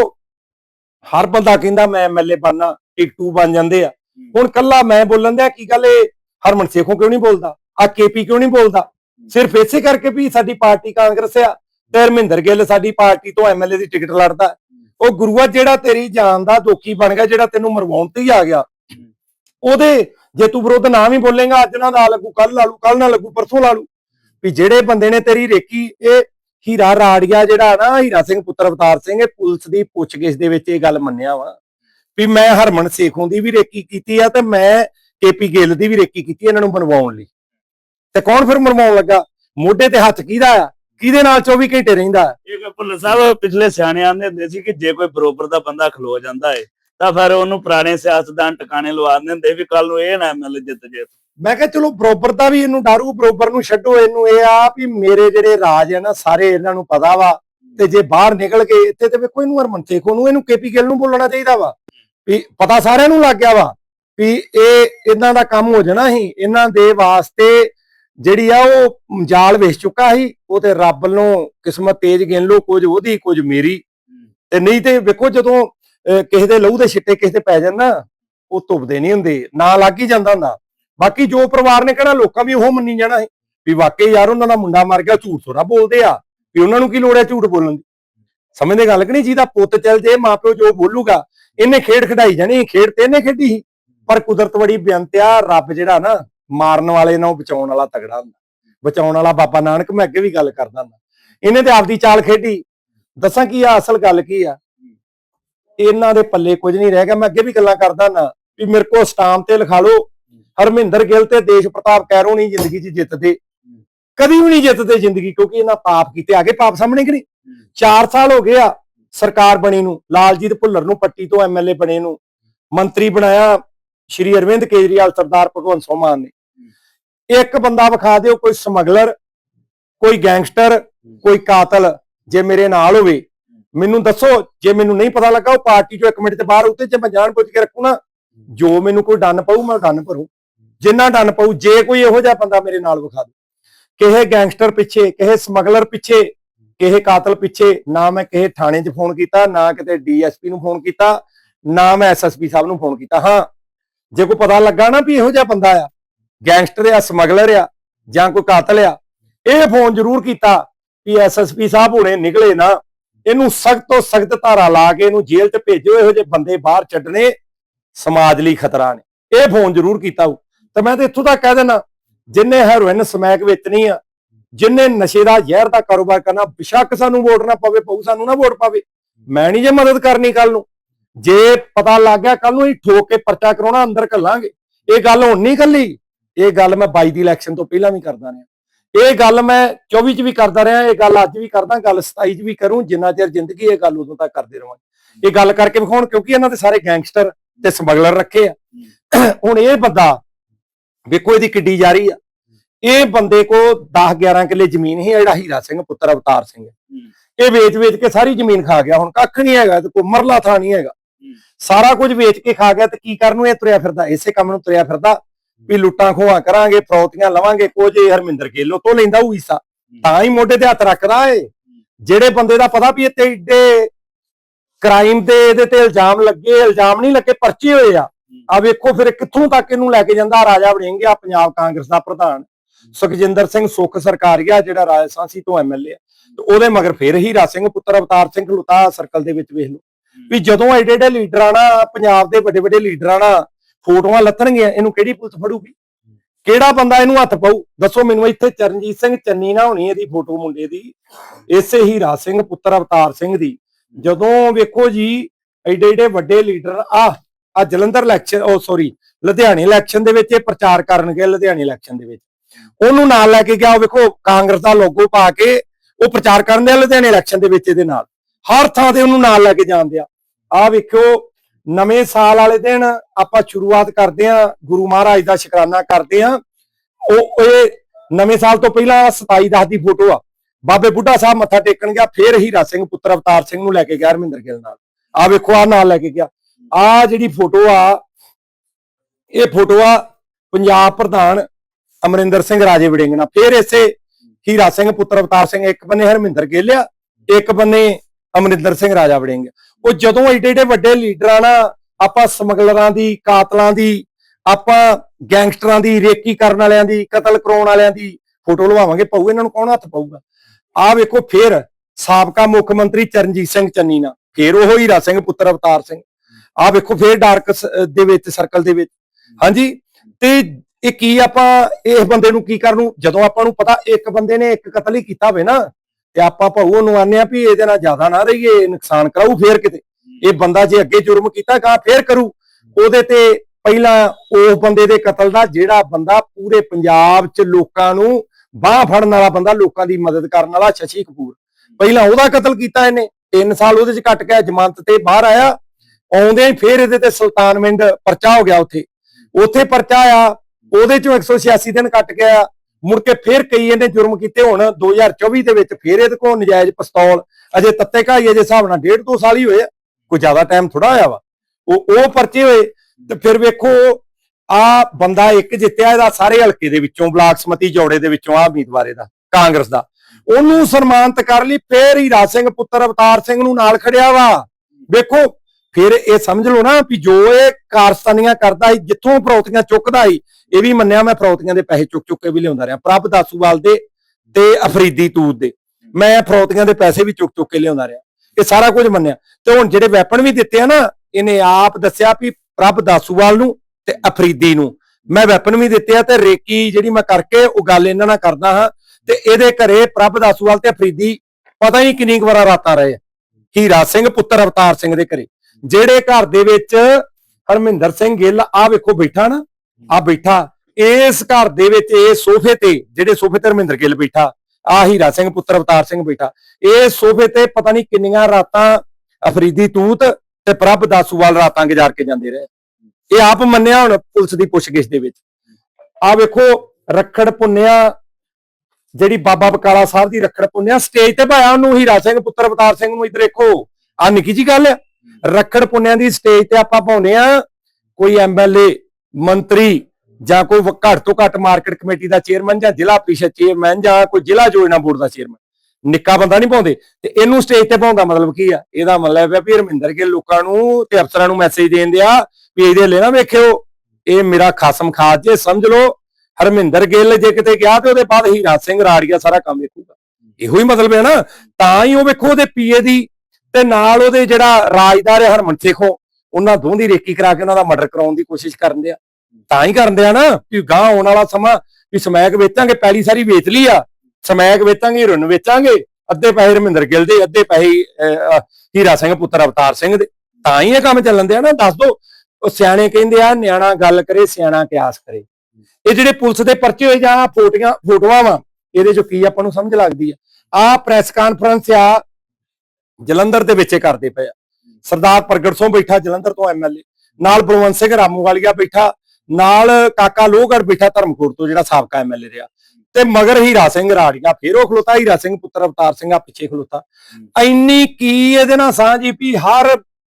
ਹਰ ਬੰਦਾ ਕਹਿੰਦਾ ਮੈਂ ਐਮਐਲਏ ਬਣਨਾ ਇੱਕ ਟੂ ਬਣ ਜਾਂਦੇ ਆ। ਹੁਣ ਕੱਲਾ ਮੈਂ ਬੋਲਣ ਦਿਆ ਕੀ ਗੱਲ ਇਹ ਹਰਮਨ ਸੇਖੋਂ ਕਿਉਂ ਨਹੀਂ ਬੋਲਦਾ? ਆ ਕੇਪੀ ਕਿਉਂ ਨਹੀਂ ਬੋਲਦਾ? ਸਿਰਫ ਇਸੇ ਕਰਕੇ ਵੀ ਸਾਡੀ ਪਾਰਟੀ ਕਾਂਗਰਸ ਆ ਤੇ ਹਰਮਿੰਦਰ ਗਿੱਲ ਸਾਡੀ ਪਾਰਟੀ ਤੋਂ ਐਮਐਲਏ ਦੀ ਟਿਕਟ ਲੜਦਾ। ਉਹ ਗੁਰੂਆ ਜਿਹੜਾ ਤੇਰੀ ਜਾਨ ਦਾ ਦੋਖੀ ਬਣ ਗਿਆ, ਜਿਹੜਾ ਤੈਨੂੰ ਮਰਵਾਉਣ ਤੇ ਹੀ ਆ ਗਿਆ। ਉਹਦੇ ਜੇ ਤੂੰ ਵਿਰੁੱਧ ਨਾ ਵੀ ਬੋਲੇਗਾ, ਅੱਜ ਨਾ ਦਾ ਲੱਗੂ ਕੱਲ ਲਾ ਲੂ ਕੱਲ ਨਾ ਲੱਗੂ, ਪਰਸੋਂ ਲਾ ਲੂ ਵੀ ਜਿਹੜੇ ਬੰਦੇ ਨੇ ਤੇਰੀ ਰੇਕੀ, ਇਹ ਹੀਰਾ ਰਾੜੀਆ ਜਿਹੜਾ ਨਾ, ਹੀਰਾ ਸਿੰਘ ਪੁੱਤਰ ਅਵਤਾਰ ਸਿੰਘ, ਇਹ ਪੁਲਿਸ ਦੀ ਪੁੱਛਗਿੱਛ ਦੇ ਵਿੱਚ ਇਹ ਗੱਲ ਮੰਨਿਆ ਵਾ। ਵੀ ਮੈਂ ਹਰਮਨ ਸੇਖੋਂ ਦੀ ਵੀ ਰੇਕੀ ਕੀਤੀ ਆ ਤੇ ਮੈਂ ਕੇਪੀ ਗਿੱਲ ਦੀ ਵੀ ਰੇਕੀ ਕੀਤੀ ਇਹਨਾਂ ਨੂੰ ਮਨਵਾਉਣ ਲਈ। ਤੇ ਕੌਣ ਫਿਰ ਮਰਵਾਉਣ ਲੱਗਾ? ਮੋਢੇ ਤੇ ਹੱਥ ਕਿਹਦਾ ਆ? ਕਿਹਦੇ ਨਾਲ 24 ਘੰਟੇ ਰਹਿੰਦਾ ਇਹ ਭੁੱਲਰ ਸਾਹਿਬ ਪਿਛਲੇ ਸਿਆਣੇ ਆਂਦੇ ਹੁੰਦੇ ਸੀ ਕਿ ਜੇ ਕੋਈ ਬਰੋਬਰ ਦਾ ਬੰਦਾ ਖਲੋ ਜਾਂਦਾ ਏ ਤਾਂ ਫਿਰ ਉਹਨੂੰ ਪੁਰਾਣੇ ਸਿਆਸਤਦਾਨ ਟਿਕਾਣੇ ਲਵਾ ਦਿੰਦੇ ਹੁੰਦੇ ਵੀ ਕੱਲ ਨੂੰ ਇਹ ਨਾ ਐਮਐਲਏ ਜਿੱਤ ਜੇ। ਮੈਂ ਕਿਹਾ ਚਲੋ ਬਰੋਬਰ ਦਾ ਵੀ ਇਹਨੂੰ ਡਾਰੂ ਬਰੋਬਰ ਨੂੰ ਛੱਡੋ ਇਹਨੂੰ ਇਹ ਆ ਵੀ ਮੇਰੇ ਜਿਹੜੇ ਰਾਜ ਆ ਨਾ ਸਾਰੇ ਇਹਨਾਂ ਨੂੰ ਪਤਾ ਵਾ ਤੇ ਜੇ ਬਾਹਰ ਨਿਕਲ ਕੇ ਇੱਥੇ ਤੇ ਵੇਖੋ ਇਹਨੂੰ ਹਰਮਨ ਸੇਖੋਂ ਨੂੰ ਇਹਨੂੰ ਕੇਪੀ ਗਿੱਲ ਨੂੰ ਬੋਲਣਾ ਚਾਹੀਦਾ ਵਾ। ਵੀ ਪਤਾ ਸਾਰਿਆਂ ਨੂੰ ਲੱਗ ਗਿਆ ਵਾ ਵੀ ਇਹ ਇਹਨਾਂ ਦਾ ਕੰਮ ਹੋ ਜਾਣਾ ਸੀ ਇਹਨਾਂ ਦੇ ਵਾਸਤੇ ਜਿਹੜੀ ਆ ਉਹ ਜਾਲ ਵੇਚ ਚੁੱਕਾ ਸੀ, ਉਹ ਤੇ ਰੱਬ ਵੱਲੋਂ ਕਿਸਮਤ ਤੇਜ ਗਿਣ ਲੋ ਕੁਝ ਉਹਦੀ, ਕੁਝ ਮੇਰੀ। ਤੇ ਨਹੀਂ ਤੇ ਵੇਖੋ ਜਦੋਂ ਕਿਸੇ ਦੇ ਲਹੂ ਦੇ ਛਿੱਟੇ ਕਿਸੇ ਤੇ ਪੈ ਜਾਂਦਾ ਉਹ ਧੁੱਪਦੇ ਨਹੀਂ ਹੁੰਦੇ, ਨਾ ਲੱਗ ਹੀ ਜਾਂਦਾ ਹੁੰਦਾ। ਬਾਕੀ ਜੋ ਪਰਿਵਾਰ ਨੇ ਕਹਿਣਾ, ਲੋਕਾਂ ਵੀ ਉਹ ਮੰਨੀ ਜਾਣਾ ਹੈ ਵੀ ਵਾਕਈ ਯਾਰ ਉਹਨਾਂ ਦਾ ਮੁੰਡਾ ਮਰ ਗਿਆ, ਝੂਠ ਥੋੜਾ ਬੋਲਦੇ ਆ, ਵੀ ਉਹਨਾਂ ਨੂੰ ਕੀ ਲੋੜ ਹੈ ਝੂਠ ਬੋਲਣ ਦੀ? ਸਮਝਦੇ ਗੱਲ ਕਿ ਨਹੀਂ? ਜਿਹਦਾ ਪੁੱਤ ਚੱਲ ਜੇ, ਮਾਪਿਓ ਜੋ ਬੋਲੂਗਾ, ਇਹਨੇ ਖੇਡ ਖਡਾਈ ਜਾਣੀ, ਖੇਡ ਤੇ ਇਹਨੇ ਖੇਡੀ ਸੀ। ਪਰ ਕੁਦਰਤ ਬੜੀ ਬੇਅੰਤਿਆ, ਰੱਬ ਜਿਹੜਾ ਨਾ ਮਾਰਨ ਵਾਲੇ ਨੂੰ ਬਚਾਉਣ ਵਾਲਾ ਤਗੜਾ ਹੁੰਦਾ। ਬਚਾਉਣ ਵਾਲਾ ਬਾਬਾ ਨਾਨਕ, ਮੈਂ ਅੱਗੇ ਵੀ ਗੱਲ ਕਰਦਾ ਹੁੰਦਾ। ਇਹਨੇ ਤੇ ਆਪਦੀ ਚਾਲ ਖੇਡੀ। ਦੱਸਾਂ ਕੀ ਆ, ਅਸਲ ਗੱਲ ਕੀ ਆ? ਇਹਨਾਂ ਦੇ ਪੱਲੇ ਕੁਝ ਨਹੀਂ ਰਹਿ ਗਿਆ। ਮੈਂ ਅੱਗੇ ਵੀ ਗੱਲਾਂ ਕਰਦਾ ਨਾ ਵੀ ਮੇਰੇ ਕੋਲ ਸਟਾਮ ਤੇ ਲਿਖਾ ਲਓ। ਹਰਮਿੰਦਰ ਗਿੱਲ ਤੇ ਦੇਸ਼ ਪ੍ਰਤਾਪ ਕੈਰੋਂ ਨਹੀਂ ਜ਼ਿੰਦਗੀ 'ਚ ਜਿੱਤਦੇ। ਕਦੀ ਵੀ ਨਹੀਂ ਜਿੱਤਦੇ ਜ਼ਿੰਦਗੀ, ਕਿਉਂਕਿ ਇਹਨਾਂ ਪਾਪ ਕੀਤੇ। ਆਗੇ ਪਾਪ ਸਾਹਮਣੇ ਕਿ ਨਹੀਂ? 4 ਸਾਲ ਹੋ ਗਏ ਆ ਸਰਕਾਰ ਬਣੀ ਨੂੰ। ਲਾਲਜੀਤ ਭੁੱਲਰ ਨੂੰ, ਪੱਟੀ ਤੋਂ ਐਮਐਲਏ ਬਣੇ ਨੂੰ। ਮੰਤਰੀ ਬਣਾਇਆ ਸ਼੍ਰੀ ਅਰਵਿੰਦ ਕੇਜਰੀਵਾਲ, ਸਰਦਾਰ ਭਗਵੰਤ ਸਿੰਘ ਮਾਨ ਨੇ। ਇੱਕ ਬੰਦਾ ਵਿਖਾ ਦਿਓ, ਕੋਈ ਸਮਗਲਰ, ਕੋਈ ਗੈਂਗਸਟਰ, ਕੋਈ ਕਾਤਲ, ਜੇ ਮੇਰੇ ਨਾਲ ਹੋਵੇ। ਮੈਨੂੰ ਦੱਸੋ, ਜੇ ਮੈਨੂੰ ਨਹੀਂ ਪਤਾ ਲੱਗਾ ਉਹ ਪਾਰਟੀ ਚੋਂ ਇੱਕ ਮਿੰਟ ਤੇ ਬਾਹਰ ਉੱਤੇ ਜੇ ਮੈਂ ਜਾਣ ਬੁੱਝ ਕੇ ਰੱਖੂ ਨਾ, ਜੋ ਮੈਨੂੰ ਕੋਈ ਡੰਨ ਪਊ, ਮੈਂ ਡੰਨ ਭਰੂ। ਜਿੰਨਾ ਡੰਨ ਪਊ, ਜੇ ਕੋਈ ਇਹੋ ਜਿਹਾ ਬੰਦਾ ਮੇਰੇ ਨਾਲ ਵਿਖਾ ਦੇ ਕਿਸੇ ਗੈਂਗਸਟਰ ਪਿੱਛੇ ਕਿਸੇ ਸਮਗਲਰ ਪਿੱਛੇ ਕਿਸੇ ਕਾਤਲ ਪਿੱਛੇ, ਨਾ ਮੈਂ ਕਿਸੇ ਥਾਣੇ 'ਚ ਫੋਨ ਕੀਤਾ, ਨਾ ਕਿਤੇ ਡੀਐਸਪੀ ਨੂੰ ਫੋਨ ਕੀਤਾ, ਨਾ ਮੈਂ ਐਸਐਸਪੀ ਸਾਹਿਬ ਨੂੰ ਫੋਨ ਕੀਤਾ। ਹਾਂ, ਜੇ ਕੋਈ ਪਤਾ ਲੱਗਾ ਨਾ ਵੀ ਇਹੋ ਜਿਹਾ ਬੰਦਾ ਆ ਗੈਂਗਸਟਰ ਆ, ਸਮਗਲਰ ਆ, ਜਾਂ ਕੋਈ ਕਾਤਲ ਆ, ਇਹ ਫੋਨ ਜ਼ਰੂਰ ਕੀਤਾ ਵੀ ਐਸਐਸਪੀ ਸਾਹਿਬ ਹੁਣੇ ਨਿਕਲੇ ਨਾ। ਇਹਨੂੰ ਸਖਤ ਤੋਂ ਸਖਤ ਧਾਰਾ ਲਾ ਕੇ ਇਹਨੂੰ ਜੇਲ੍ਹ 'ਚ ਭੇਜੋ, ਇਹੋ ਜਿਹੇ ਬੰਦੇ ਬਾਹਰ ਛੱਡਣੇ ਸਮਾਜ ਲਈ ਖਤਰਾ ਨੇ। ਇਹ ਫੋਨ ਜ਼ਰੂਰ ਕੀਤਾ ਹੋਊ। ਤੇ ਮੈਂ ਤਾਂ ਇੱਥੋਂ ਤੱਕ ਕਹਿ ਦੇਣਾ ਜਿੰਨੇ ਹੈਰੋਇਨ ਸਮੈਕ ਵੇਚਣੀ ਆ, ਜਿੰਨੇ ਨਸ਼ੇ ਦਾ ਜ਼ਹਿਰ ਦਾ ਕਾਰੋਬਾਰ ਕਰਨਾ, ਬਿਸ਼ੱਕ ਸਾਨੂੰ ਵੋਟ ਨਾ ਪਵੇ ਪਊ ਸਾਨੂੰ ਨਾ ਵੋਟ ਪਾਵੇ। ਮੈਂ ਨਹੀਂ ਜੇ ਮਦਦ ਕਰਨੀ ਕੱਲ ਨੂੰ। ਜੇ ਪਤਾ ਲੱਗ ਗਿਆ ਕੱਲ ਨੂੰ ਹੀ ਠੋਕ ਕੇ ਪਰਚਾ ਕਰਾਉਣਾ, ਅੰਦਰ ਘੱਲਾਂਗੇ। ਇਹ ਗੱਲ ਹੁਣ ਨਹੀਂ ਕੱਲੀ। ਇਹ ਗੱਲ ਮੈਂ 22 ਦੀ ਇਲੈਕਸ਼ਨ ਤੋਂ ਪਹਿਲਾਂ ਵੀ ਕਰਦਾ ਰਿਹਾ। ਇਹ ਗੱਲ ਮੈਂ 24 ਚ ਵੀ ਕਰਦਾ ਰਿਹਾ, ਇਹ ਗੱਲ ਅੱਜ ਵੀ ਕਰਦਾ, ਗੱਲ 27 ਚ ਵੀ ਕਰੂੰ, ਜਿੰਨਾ ਚਿਰ ਜ਼ਿੰਦਗੀ ਇਹ ਗੱਲ ਉਦੋਂ ਤੱਕ ਕਰਦੇ ਰਵਾਂਗੇ। ਇਹ ਗੱਲ ਕਰਕੇ ਵਿਖਾਉਣ, ਕਿਉਂਕਿ ਇਹਨਾਂ ਦੇ ਸਾਰੇ ਗੈਂਗਸਟਰ ਤੇ ਸਮਗਲਰ ਰੱਖੇ ਆ। ਹੁਣ ਇਹ ਬੰਦਾ ਵੇਖੋ ਇਹਦੀ ਕਿੱਡੀ ਜਾਰੀ ਆ। ਇਹ ਬੰਦੇ ਕੋ 10 11 ਕਿੱਲੇ ਜ਼ਮੀਨ ਹੀ ਜਿਹੜਾ ਹੀਰਾ ਸਿੰਘ, ਪੁੱਤਰ ਅਵਤਾਰ ਸਿੰਘ ਇਹ ਵੇਚ ਵੇਚ ਕੇ ਸਾਰੀ ਜ਼ਮੀਨ ਖਾ ਗਿਆ, ਹੁਣ ਕੱਖ ਨਹੀਂ ਹੈਗਾ, ਤੇ ਕੋਈ ਮਰਲਾ ਥਾਂ ਨਹੀਂ ਹੈਗਾ। ਸਾਰਾ ਕੁਝ ਵੇਚ ਕੇ ਖਾ ਗਿਆ, ਤੇ ਕੀ ਕਰਨ ਨੂੰ ਇਹ ਤੁਰਿਆ ਫਿਰਦਾ, ਇਸੇ ਕੰਮ ਨੂੰ ਤੁਰਿਆ ਫਿਰਦਾ। ਵੀ ਲੁੱਟਾਂ ਖੋਹਾਂ ਕਰਾਂਗੇ ਫਰੌਤੀਆਂ ਲਵਾਂਗੇ ਕੁਝ ਇਹ ਹਰਮਿੰਦਰ ਗੇਲੋ ਤੋਂ ਲੈਂਦਾ ਹੋਊ ਹਿੱਸਾ। ਤਾਂ ਹੀ ਮੋਢੇ ਤੇ ਹੱਥ ਰੱਖਦਾ ਏ। ਜਿਹੜੇ ਬੰਦੇ ਦਾ ਪਤਾ ਵੀ ਤੇ ਏਡੇ ਕ੍ਰਾਈਮ ਦੇ ਇਹਦੇ ਤੇ ਇਲਜ਼ਾਮ ਲੱਗੇ ਇਲਜ਼ਾਮ ਨਹੀਂ ਲੱਗੇ ਪਰਚੇ ਹੋਏ ਆ। ਆ ਵੇਖੋ ਫਿਰ ਕਿੱਥੋਂ ਤੱਕ ਇਹਨੂੰ ਲੈ ਕੇ ਜਾਂਦਾ ਰਾਜਾ ਆ ਪੰਜਾਬ ਕਾਂਗਰਸ ਦਾ ਪ੍ਰਧਾਨ। ਸੁਖਜਿੰਦਰ ਸਿੰਘ ਸੁੱਖ ਸਰਕਾਰੀਆ ਜਿਹੜਾ ਰਾਜਸਥਾਨ ਤੋਂ ਐਮਐਲਏ ਆ। ਤੇ ਉਹਦੇ ਮਗਰ ਫਿਰ ਹੀਰਾ ਸਿੰਘ ਪੁੱਤਰ ਅਵਤਾਰ ਸਿੰਘ ਲੁਤਾ ਸਰਕਲ ਦੇ ਵਿੱਚ ਵੇਖ ਲਓ। ਵੀ ਜਦੋਂ ਐਡੇ ਐਡੇ ਲੀਡਰਾਂ ਨਾਲ ਪੰਜਾਬ ਦੇ ਵੱਡੇ ਵੱਡੇ ਲੀਡਰਾਂ ਨਾਲ ਫੋਟੋਆਂ ਲੱਥਣਗੀਆਂ, ਇਹਨੂੰ ਕਿਹੜੀ ਪੁਲਿਸ ਫੜੂਗੀ? ਕਿਹੜਾ ਬੰਦਾ ਇਹਨੂੰ ਹੱਥ ਪਾਊ? ਦੱਸੋ ਮੈਨੂੰ ਇੱਥੇ ਚਰਨਜੀਤ ਸਿੰਘ ਚੰਨੀ ਨਾ ਹੋਣੀ ਇਹਦੀ ਫੋਟੋ ਮੁੰਡੇ ਦੀ। ਇਸੇ ਹੀਰਾ ਸਿੰਘ, ਪੁੱਤਰ ਅਵਤਾਰ ਸਿੰਘ ਦੀ। ਜਦੋਂ ਵੇਖੋ ਜੀ, ਐਡੇ ਐਡੇ ਵੱਡੇ ਲੀਡਰ, ਆ ਆ ਜਲੰਧਰ ਇਲੈਕਸ਼ਨ ਉਹ ਸੌਰੀ ਲੁਧਿਆਣੇ ਇਲੈਕਸ਼ਨ ਦੇ ਵਿੱਚ ਇਹ ਪ੍ਰਚਾਰ ਕਰਨਗੇ ਲੁਧਿਆਣੇ ਇਲੈਕਸ਼ਨ ਦੇ ਵਿੱਚ। ਉਹਨੂੰ ਨਾਲ ਲੈ ਕੇ ਗਿਆ, ਉਹ ਵੇਖੋ, ਕਾਂਗਰਸ ਦਾ ਲੋਗੋ ਪਾ ਕੇ ਉਹ ਪ੍ਰਚਾਰ ਕਰਨ ਦੇ ਲੁਧਿਆਣੇ ਇਲੈਕਸ਼ਨ ਦੇ ਵਿੱਚ ਇਹਦੇ ਨਾਲ। ਹਰ ਥਾਂ ਤੇ ਉਹਨੂੰ ਨਾਲ ਲੈ ਕੇ ਜਾਂਦੇ ਆ ਆ ਵੇਖਿਓ ਨਵੇਂ ਸਾਲ ਵਾਲੇ ਦਿਨ ਆਪਾਂ ਸ਼ੁਰੂਆਤ ਕਰਦੇ ਆ ਗੁਰੂ ਮਹਾਰਾਜ ਦਾ ਸ਼ੁਕਰਾਨਾ ਕਰਦੇ ਆ ਉਹ, ਇਹ ਨਵੇਂ ਸਾਲ ਤੋਂ ਪਹਿਲਾਂ 27 10 ਦੀ ਫੋਟੋ ਆ। ਬਾਬੇ ਬੁੱਢਾ ਸਾਹਿਬ ਮੱਥਾ ਟੇਕਣ ਗਿਆ, ਫੇਰ ਹੀਰਾ ਸਿੰਘ ਪੁੱਤਰ ਅਵਤਾਰ ਸਿੰਘ ਨੂੰ ਲੈ ਕੇ ਗਿਆ ਹਰਮਿੰਦਰ ਗਿੱਲ ਨਾਲ। ਆ ਵੇਖੋ, ਆ ਨਾਲ ਲੈ ਕੇ ਗਿਆ। ਆ ਜਿਹੜੀ ਫੋਟੋ ਆ, ਇਹ ਫੋਟੋ ਆ ਪੰਜਾਬ ਪ੍ਰਧਾਨ ਅਮਰਿੰਦਰ ਸਿੰਘ ਰਾਜੇ ਵੜਿੰਗ ਨਾਲ। ਫੇਰ ਇਸੇ ਹੀਰਾ ਸਿੰਘ ਪੁੱਤਰ ਅਵਤਾਰ ਸਿੰਘ, ਇੱਕ ਬੰਨੇ ਹਰਮਿੰਦਰ ਗਿੱਲ ਆ, ਇੱਕ ਬੰਨੇ ਅਮਰਿੰਦਰ ਸਿੰਘ ਰਾਜਾ ਵੜਿੰਗ। ਉਹ ਜਦੋਂ ਏਡੇ ਏਡੇ ਵੱਡੇ ਲੀਡਰਾਂ ਨਾਲ ਆਪਾਂ ਸਮਗਲਰਾਂ ਦੀ, ਕਾਤਲਾਂ ਦੀ, ਆਪਾਂ ਗੈਂਗਸਟਰਾਂ ਦੀ, ਰੇਕੀ ਕਰਨ ਵਾਲਿਆਂ ਦੀ, ਕਤਲ ਕਰਾਉਣ ਵਾਲਿਆਂ ਦੀ ਫੋਟੋ ਲਵਾਵਾਂਗੇ, ਪਊ ਇਹਨਾਂ ਨੂੰ ਕੌਣ ਹੱਥ ਪਾਊਗਾ? ਆਹ ਵੇਖੋ ਫੇਰ ਸਾਬਕਾ ਮੁੱਖ ਮੰਤਰੀ ਚਰਨਜੀਤ ਸਿੰਘ ਚੰਨੀ ਨਾਲ, ਫੇਰ ਉਹ ਹੀਰਾ ਸਿੰਘ, ਪੁੱਤਰ ਅਵਤਾਰ ਸਿੰਘ। ਆਹ ਵੇਖੋ ਫੇਰ ਡਾਰਕ ਦੇ ਵਿੱਚ, ਸਰਕਲ ਦੇ ਵਿੱਚ। ਹਾਂਜੀ? ਤੇ ਇਹ ਕੀ ਆਪਾਂ, ਇਸ ਬੰਦੇ ਨੂੰ ਕੀ ਕਰਨ ਨੂੰ, ਜਦੋਂ ਆਪਾਂ ਨੂੰ ਪਤਾ ਇੱਕ ਬੰਦੇ ਨੇ ਇੱਕ ਕਤਲ ਹੀ ਕੀਤਾ ਹੋਵੇ ਨਾ ਤੇ ਆਪਾਂ ਭਾਊ ਉਹਨੂੰ ਆਨੇ ਆ ਵੀ ਇਹਦੇ ਨਾਲ ਜ਼ਿਆਦਾ ਨਾ ਰਹੀਏ, ਨੁਕਸਾਨ ਕਰਾਊ ਫੇਰ ਕਿਤੇ। ਇਹ ਬੰਦਾ ਜੇ ਅੱਗੇ ਜੁਰਮ ਕੀਤਾ ਗਾ ਫੇਰ ਕਰੂ। ਉਹਦੇ ਤੇ ਪਹਿਲਾਂ ਉਸ ਬੰਦੇ ਦੇ ਕਤਲ ਦਾ ਜਿਹੜਾ ਬੰਦਾ ਪੂਰੇ ਪੰਜਾਬ 'ਚ ਲੋਕਾਂ ਨੂੰ ਬਾਹ ਫੜਨ ਵਾਲਾ ਬੰਦਾ, ਲੋਕਾਂ ਦੀ ਮਦਦ ਕਰਨ ਵਾਲਾ ਸ਼ਸ਼ੀ ਕਪੂਰ। ਪਹਿਲਾਂ ਉਹਦਾ ਕਤਲ ਕੀਤਾ ਇਹਨੇ। 3 ਸਾਲ ਉਹਦੇ 'ਚ ਕੱਟ ਗਿਆ, ਜ਼ਮਾਨਤ ਤੇ ਬਾਹਰ ਆਇਆ। ਆਉਂਦੇ ਹੀ ਫੇਰ ਇਹਦੇ ਤੇ ਸੁਲਤਾਨਵਿੰਡ ਪਰਚਾ ਹੋ ਗਿਆ ਉੱਥੇ। ਉੱਥੇ ਪਰਚਾ ਆ ਉਹਦੇ ਚੋਂ 186 ਦਿਨ ਕੱਟ ਗਿਆ। ਮੁੜ ਕੇ ਫੇਰ ਕਈ ਇਹਨੇ ਜੁਰਮ ਕੀਤੇ ਹੁਣ 2024 ਦੇ ਵਿੱਚ ਫੇਰ ਇਹਦੇ ਕੋਲ ਨਜਾਇਜ਼ ਪਿਸਤੌਲ, ਅਜੇ ਤੱਤੇ ਘਾਈਏ ਦੇ ਹਿਸਾਬ ਨਾਲ ਡੇਢ ਦੋ ਸਾਲ ਹੀ ਹੋਏ ਆ, ਕੋਈ ਜ਼ਿਆਦਾ ਟਾਈਮ ਥੋੜਾ ਹੋਇਆ ਵਾ। ਉਹ ਉਹ ਪਰਚੇ ਹੋਏ ਤੇ ਫਿਰ ਵੇਖੋ, ਆ ਬੰਦਾ ਇੱਕ ਜਿੱਤਿਆ ਇਹਦਾ ਸਾਰੇ ਹਲਕੇ ਦੇ ਵਿੱਚੋਂ, ਬਲਾਕ ਸਮਤੀ ਜੋੜੇ ਦੇ ਵਿੱਚੋਂ ਆ ਉਮੀਦਵਾਰ ਦਾ ਕਾਂਗਰਸ ਦਾ। ਉਹਨੂੰ ਸਨਮਾਨਿਤ ਕਰ ਲਈ, ਫੇਰ ਹੀਰਾ ਸਿੰਘ ਪੁੱਤਰ ਅਵਤਾਰ ਸਿੰਘ ਨੂੰ ਨਾਲ ਖੜਿਆ ਵਾ। ਵੇਖੋ ਫਿਰ ਇਹ ਸਮਝ ਲਓ ਨਾ ਵੀ ਜੋ ਇਹ ਕਾਰਸਤਾਨੀਆਂ ਕਰਦਾ ਸੀ, ਜਿੱਥੋਂ ਫਰੌਤੀਆਂ ਚੁੱਕਦਾ ਸੀ, ਇਹ ਵੀ ਮੰਨਿਆ ਮੈਂ ਫਰੌਤੀਆਂ ਦੇ ਪੈਸੇ ਚੁੱਕ ਚੁੱਕ ਕੇ ਵੀ ਲਿਆਉਂਦਾ ਰਿਹਾ। ਪ੍ਰਭ ਦਾਸੂਵਾਲ ਦੇ ਤੇ ਅਫਰੀਦੀ ਤੂਤ ਦੇ। ਮੈਂ ਫਰੌਤੀਆਂ ਦੇ ਪੈਸੇ ਵੀ ਚੁੱਕ ਚੁੱਕ ਕੇ ਲਿਆਉਂਦਾ ਰਿਹਾ। ਇਹ ਸਾਰਾ ਕੁਝ ਮੰਨਿਆ। ਤੇ ਹੁਣ ਜਿਹੜੇ ਵੈਪਨ ਵੀ ਦਿੱਤੇ ਆ ਨਾ, ਇਹਨੇ ਆਪ ਦੱਸਿਆ ਵੀ ਪ੍ਰਭ ਦਾਸੂਵਾਲ ਨੂੰ ਤੇ ਅਫਰੀਦੀ ਨੂੰ। ਮੈਂ ਵੈਪਨ ਵੀ ਦਿੱਤੇ ਆ ਤੇ ਰੇਕੀ ਜਿਹੜੀ ਮੈਂ ਕਰਕੇ ਉਹ ਗੱਲ ਇਹਨਾਂ ਨਾਲ ਕਰਦਾ ਹਾਂ। ਤੇ ਇਹਦੇ ਘਰੇ ਪ੍ਰਭ ਦਾਸੂਵਾਲ ਤੇ ਅਫਰੀਦੀ ਪਤਾ ਹੀ ਕਿੰਨੀ ਕੁ ਵਾਰਾਂ ਰਾਤਾਂ ਰਹੇ ਹੀਰਾ ਸਿੰਘ ਪੁੱਤਰ ਅਵਤਾਰ ਸਿੰਘ ਦੇ ਘਰੇ। ਜਿਹੜੇ ਘਰ ਦੇ ਵਿੱਚ ਹਰਮਿੰਦਰ ਸਿੰਘ ਗਿੱਲ ਆ ਵੇਖੋ ਬੈਠਾ ਨਾ, ਆ ਬੈਠਾ। ਇਸ ਘਰ ਦੇ ਵਿੱਚ ਇਹ ਸੋਫੇ ਤੇ, ਜਿਹੜੇ ਸੋਫੇ ਤੇ ਹਰਮਿੰਦਰ ਗਿੱਲ ਬੈਠਾ, ਆ ਹੀਰਾ ਸਿੰਘ ਪੁੱਤਰ ਅਵਤਾਰ ਸਿੰਘ ਬੈਠਾ। ਇਹ ਸੋਫੇ ਤੇ ਪਤਾ ਨਹੀਂ ਕਿੰਨੀਆਂ ਰਾਤਾਂ ਅਫਰੀਦੀ ਤੂਤ ਤੇ ਪ੍ਰਭ ਦਾਸੂਵਾਲ ਰਾਤਾਂ ਗੁਜ਼ਾਰ ਕੇ ਜਾਂਦੇ ਰਹੇ। ਇਹ ਆਪ ਮੰਨਿਆ ਹੁਣ ਪੁਲਿਸ ਦੀ ਪੁੱਛਗਿੱਛ ਦੇ ਵਿੱਚ। ਆ ਵੇਖੋ ਰੱਖੜ ਪੁੰਨਿਆ, ਜਿਹੜੀ ਬਾਬਾ ਬਕਾਲਾ ਸਾਹਿਬ ਦੀ ਰੱਖੜ ਪੁੰਨਿਆ, ਸਟੇਜ ਤੇ ਭਾਇਆ ਉਹਨੂੰ ਹੀਰਾ ਸਿੰਘ ਪੁੱਤਰ ਅਵਤਾਰ ਸਿੰਘ ਨੂੰ, ਇੱਧਰ ਦੇਖੋ ਆ ਨਿੱਕੀ ਜੀ ਗੱਲ ਆ। ਰੱਖੜ ਪੁੰਨਿਆਂ ਦੀ ਸਟੇਜ ਤੇ ਆਪਾਂ ਪਾਉਂਦੇ ਆ ਕੋਈ ਐਮਐਲਏ ਮੰਤਰੀ ਜਾਂ ਕੋਈ ਘੱਟ ਤੋਂ ਘੱਟ ਮਾਰਕੀਟ ਕਮੇਟੀ ਦਾ ਚੇਅਰਮੈਨ ਜਾਂ ਜ਼ਿਲ੍ਹਾ ਪ੍ਰੀਸ਼ਦ ਚੇਅਰਮੈਨ ਜਾਂ ਕੋਈ ਜ਼ਿਲ੍ਹਾ ਯੋਜਨਾ ਬੋਰਡ ਦਾ ਚੇਅਰਮੈਨ ਨਿੱਕਾ ਬੰਦਾ ਨਹੀਂ ਪਾਉਂਦੇ। ਤੇ ਇਹਨੂੰ ਸਟੇਜ ਤੇ ਪਾਉਣ ਦਾ ਮਤਲਬ ਕੀ ਆ? ਇਹਦਾ ਮਤਲਬ ਹੈ ਵੀ ਹਰਮਿੰਦਰ ਕੇ ਲੋਕਾਂ ਨੂੰ ਤੇ ਅਫਸਰਾਂ ਨੂੰ ਮੈਸੇਜ ਦੇਣ ਦਿਆ ਵੀ ਇਹਦੇ ਲੈ ਨਾ ਵੇਖਿਓ, ਇਹ ਮੇਰਾ ਖਾਸਮ ਖਾਸ ਜੇ ਸਮਝ ਲਓ, ਹਰਮਿੰਦਰ ਗਿੱਲ ਜੇ ਕਿਤੇ ਗਿਆ ਤੇ ਉਹਦੇ ਬਾਅਦ ਹੀਰਾ ਸਿੰਘ ਰਾੜੀਆ ਸਾਰਾ ਕੰਮ ਵੇਖੂਗਾ। ਇਹੋ ਹੀ ਮਤਲਬ ਹੈ ਨਾ। ਤਾਂ ਹੀ ਉਹ ਵੇਖੋ ਉਹਦੇ ਪੀਏ ਦੀ ਤੇ ਨਾਲ ਉਹਦੇ ਜਿਹੜਾ ਰਾਜਦਾਰ ਹੈ ਹਰਮਨ ਸੇਖੋ, ਉਹਨਾਂ ਦੋਹਾਂ ਦੀ ਰੇਕੀ ਕਰਾ ਕੇ ਉਹਨਾਂ ਦਾ ਮਰਡਰ ਕਰਾਉਣ ਦੀ ਕੋਸ਼ਿਸ਼ ਕਰਨ ਦੇ ਤਾਂ ਹੀ ਕਰਨ ਦੇ ਆ ਨਾ ਕਿ ਗਾਂ ਆਉਣ ਵਾਲਾ ਸਮਾਂ ਵੀ ਸਮੈਕ ਵੇਚਾਂਗੇ, ਪਹਿਲੀ ਸਾਰੀ ਵੇਚ ਲਈ ਆ। ਸਮੈਕ ਵੇਚਾਂਗੇ, ਹੀਰੋਇਨ ਵੇਚਾਂਗੇ, ਅੱਧੇ ਪੈਸੇ ਰਮਿੰਦਰ ਗਿੱਲ ਦੇ, ਅੱਧੇ ਪੈਸੇ ਹੀਰਾ ਸਿੰਘ ਪੁੱਤਰ ਅਵਤਾਰ ਸਿੰਘ ਦੇ। ਤਾਂ ਹੀ ਇਹ ਕੰਮ ਚੱਲਣ ਦਿਆ ਨਾ, ਦੱਸ ਦੋ। ਉਹ ਸਿਆਣੇ ਕਹਿੰਦੇ ਆ, ਨਿਆਣਾ ਗੱਲ ਕਰੇ, ਸਿਆਣਾ ਕਿਆਸ ਕਰੇ। ਇਹ ਜਿਹੜੇ ਪੁਲਿਸ ਦੇ ਪਰਚੇ ਹੋਏ ਜਾਂ ਫੋਟੀਆਂ, ਫੋਟੋਆਂ ਵਾ, ਇਹਦੇ ਚੋਂ ਕੀ ਆਪਾਂ ਨੂੰ ਸਮਝ ਲੱਗਦੀ ਆ? ਆ ਪ੍ਰੈਸ ਕਾਨਫਰੰਸ ਆ ਜਲੰਧਰ ਦੇ ਵਿੱਚ ਕਰਦੇ ਪਏ ਆ। ਸਰਦਾਰ ਪ੍ਰਗਟ ਸਿੰਘ ਬੈਠਾ ਜਲੰਧਰ ਤੋਂ ਐਮਐਲਏ ਨਾਲ ਬਲਵੰਤ ਸਿੰਘ ਰਾਮੂਵਾਲੀਆ ਬੈਠਾ, ਨਾਲ ਕਾਕਾ ਲੋਹਗੜ ਬੈਠਾ ਧਰਮਕੋਟ ਤੋਂ ਜਿਹੜਾ ਸਾਬਕਾ ਐਮਐਲਏ ਰਿਹਾ। ਤੇ ਮਗਰ ਹੀਰਾ ਸਿੰਘ ਰਾੜੀਆ, ਫਿਰ ਉਹ ਖਲੋਤਾ, ਹੀਰਾ ਸਿੰਘ ਪੁੱਤਰ ਅਵਤਾਰ ਸਿੰਘ ਆ ਪਿੱਛੇ ਖਲੋਤਾ। ਇੰਨੀ ਕੀ ਇਹਦੇ ਨਾਲ ਸਾਂਝੀ ਵੀ ਹਰ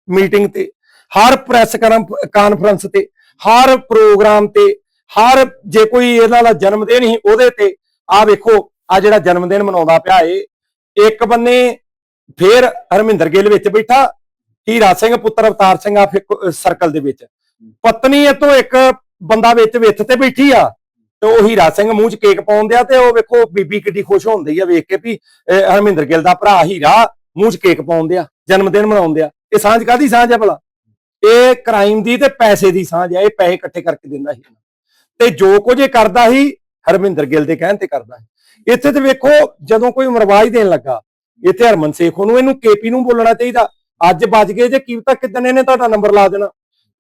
ਮੀਟਿੰਗ ਤੇ, ਹਰ ਪ੍ਰੈਸ ਕਾਨਫਰੰਸ ਤੇ, ਹਰ ਪ੍ਰੋਗਰਾਮ ਤੇ, ਹਰ ਜੇ ਕੋਈ ਇਹਨਾਂ ਦਾ ਜਨਮ ਦਿਨ ਹੀ ਉਹਦੇ ਤੇ। ਆ ਵੇਖੋ ਆ ਜਿਹੜਾ ਜਨਮ ਦਿਨ ਮਨਾਉਂਦਾ ਪਿਆ ਏ, ਇੱਕ ਬੰਨੇ ਫੇਰ ਹਰਮਿੰਦਰ ਗਿੱਲ ਵਿੱਚ ਬੈਠਾ ਹੀਰਾ ਸਿੰਘ ਪੁੱਤਰ ਅਵਤਾਰ ਸਿੰਘ ਆ ਸਰਕਲ ਦੇ ਵਿੱਚ। ਪਤਨੀ ਤੋਂ ਇੱਕ ਬੰਦਾ ਵਿੱਚ ਵਿੱਚ ਤੇ ਬੈਠੀ ਆ ਤੇ ਉਹ ਹੀਰਾ ਸਿੰਘ ਮੂੰਹ 'ਚ ਕੇਕ ਪਾਉਂਦੇ ਆ ਤੇ ਉਹ ਵੇਖੋ ਬੀਬੀ ਕਿੱਡੀ ਖੁਸ਼ ਹੁੰਦੀ ਆ ਵੇਖ ਕੇ ਵੀ ਅਹ, ਹਰਮਿੰਦਰ ਗਿੱਲ ਦਾ ਭਰਾ ਹੀਰਾ ਮੂੰਹ 'ਚ ਕੇਕ ਪਾਉਣ ਆ ਜਨਮ ਦਿਨ ਮਨਾਉਂਦੇ ਆ ਇਹ ਸਾਂਝ ਕਾਦੀ ਸਾਂਝ ਆ ਭਲਾ? ਇਹ ਕ੍ਰਾਈਮ ਦੀ ਤੇ ਪੈਸੇ ਦੀ ਸਾਂਝ ਆ ਇਹ ਪੈਸੇ ਇਕੱਠੇ ਕਰਕੇ ਦਿੰਦਾ ਸੀ। ਤੇ ਜੋ ਕੁਝ ਇਹ ਕਰਦਾ ਸੀ ਹਰਮਿੰਦਰ ਗਿੱਲ ਦੇ ਕਹਿਣ ਤੇ ਕਰਦਾ ਸੀ। ਇੱਥੇ ਤੇ ਵੇਖੋ ਜਦੋਂ ਕੋਈ ਮਰਵਾਜ ਦੇਣ ਲੱਗਾ ਇੱਥੇ ਹਰਮਨ ਸੇਖ ਨੂੰ ਇਹਨੂੰ ਕੇਪੀ ਨੂੰ ਬੋਲਣਾ ਚਾਹੀਦਾ। ਅੱਜ ਬਚ ਗਏ ਜੇ, ਕੀ ਤੱਕ ਕਿਦਨ ਇਹਨੇ ਤੁਹਾਡਾ ਨੰਬਰ ਲਾ ਦੇਣਾ।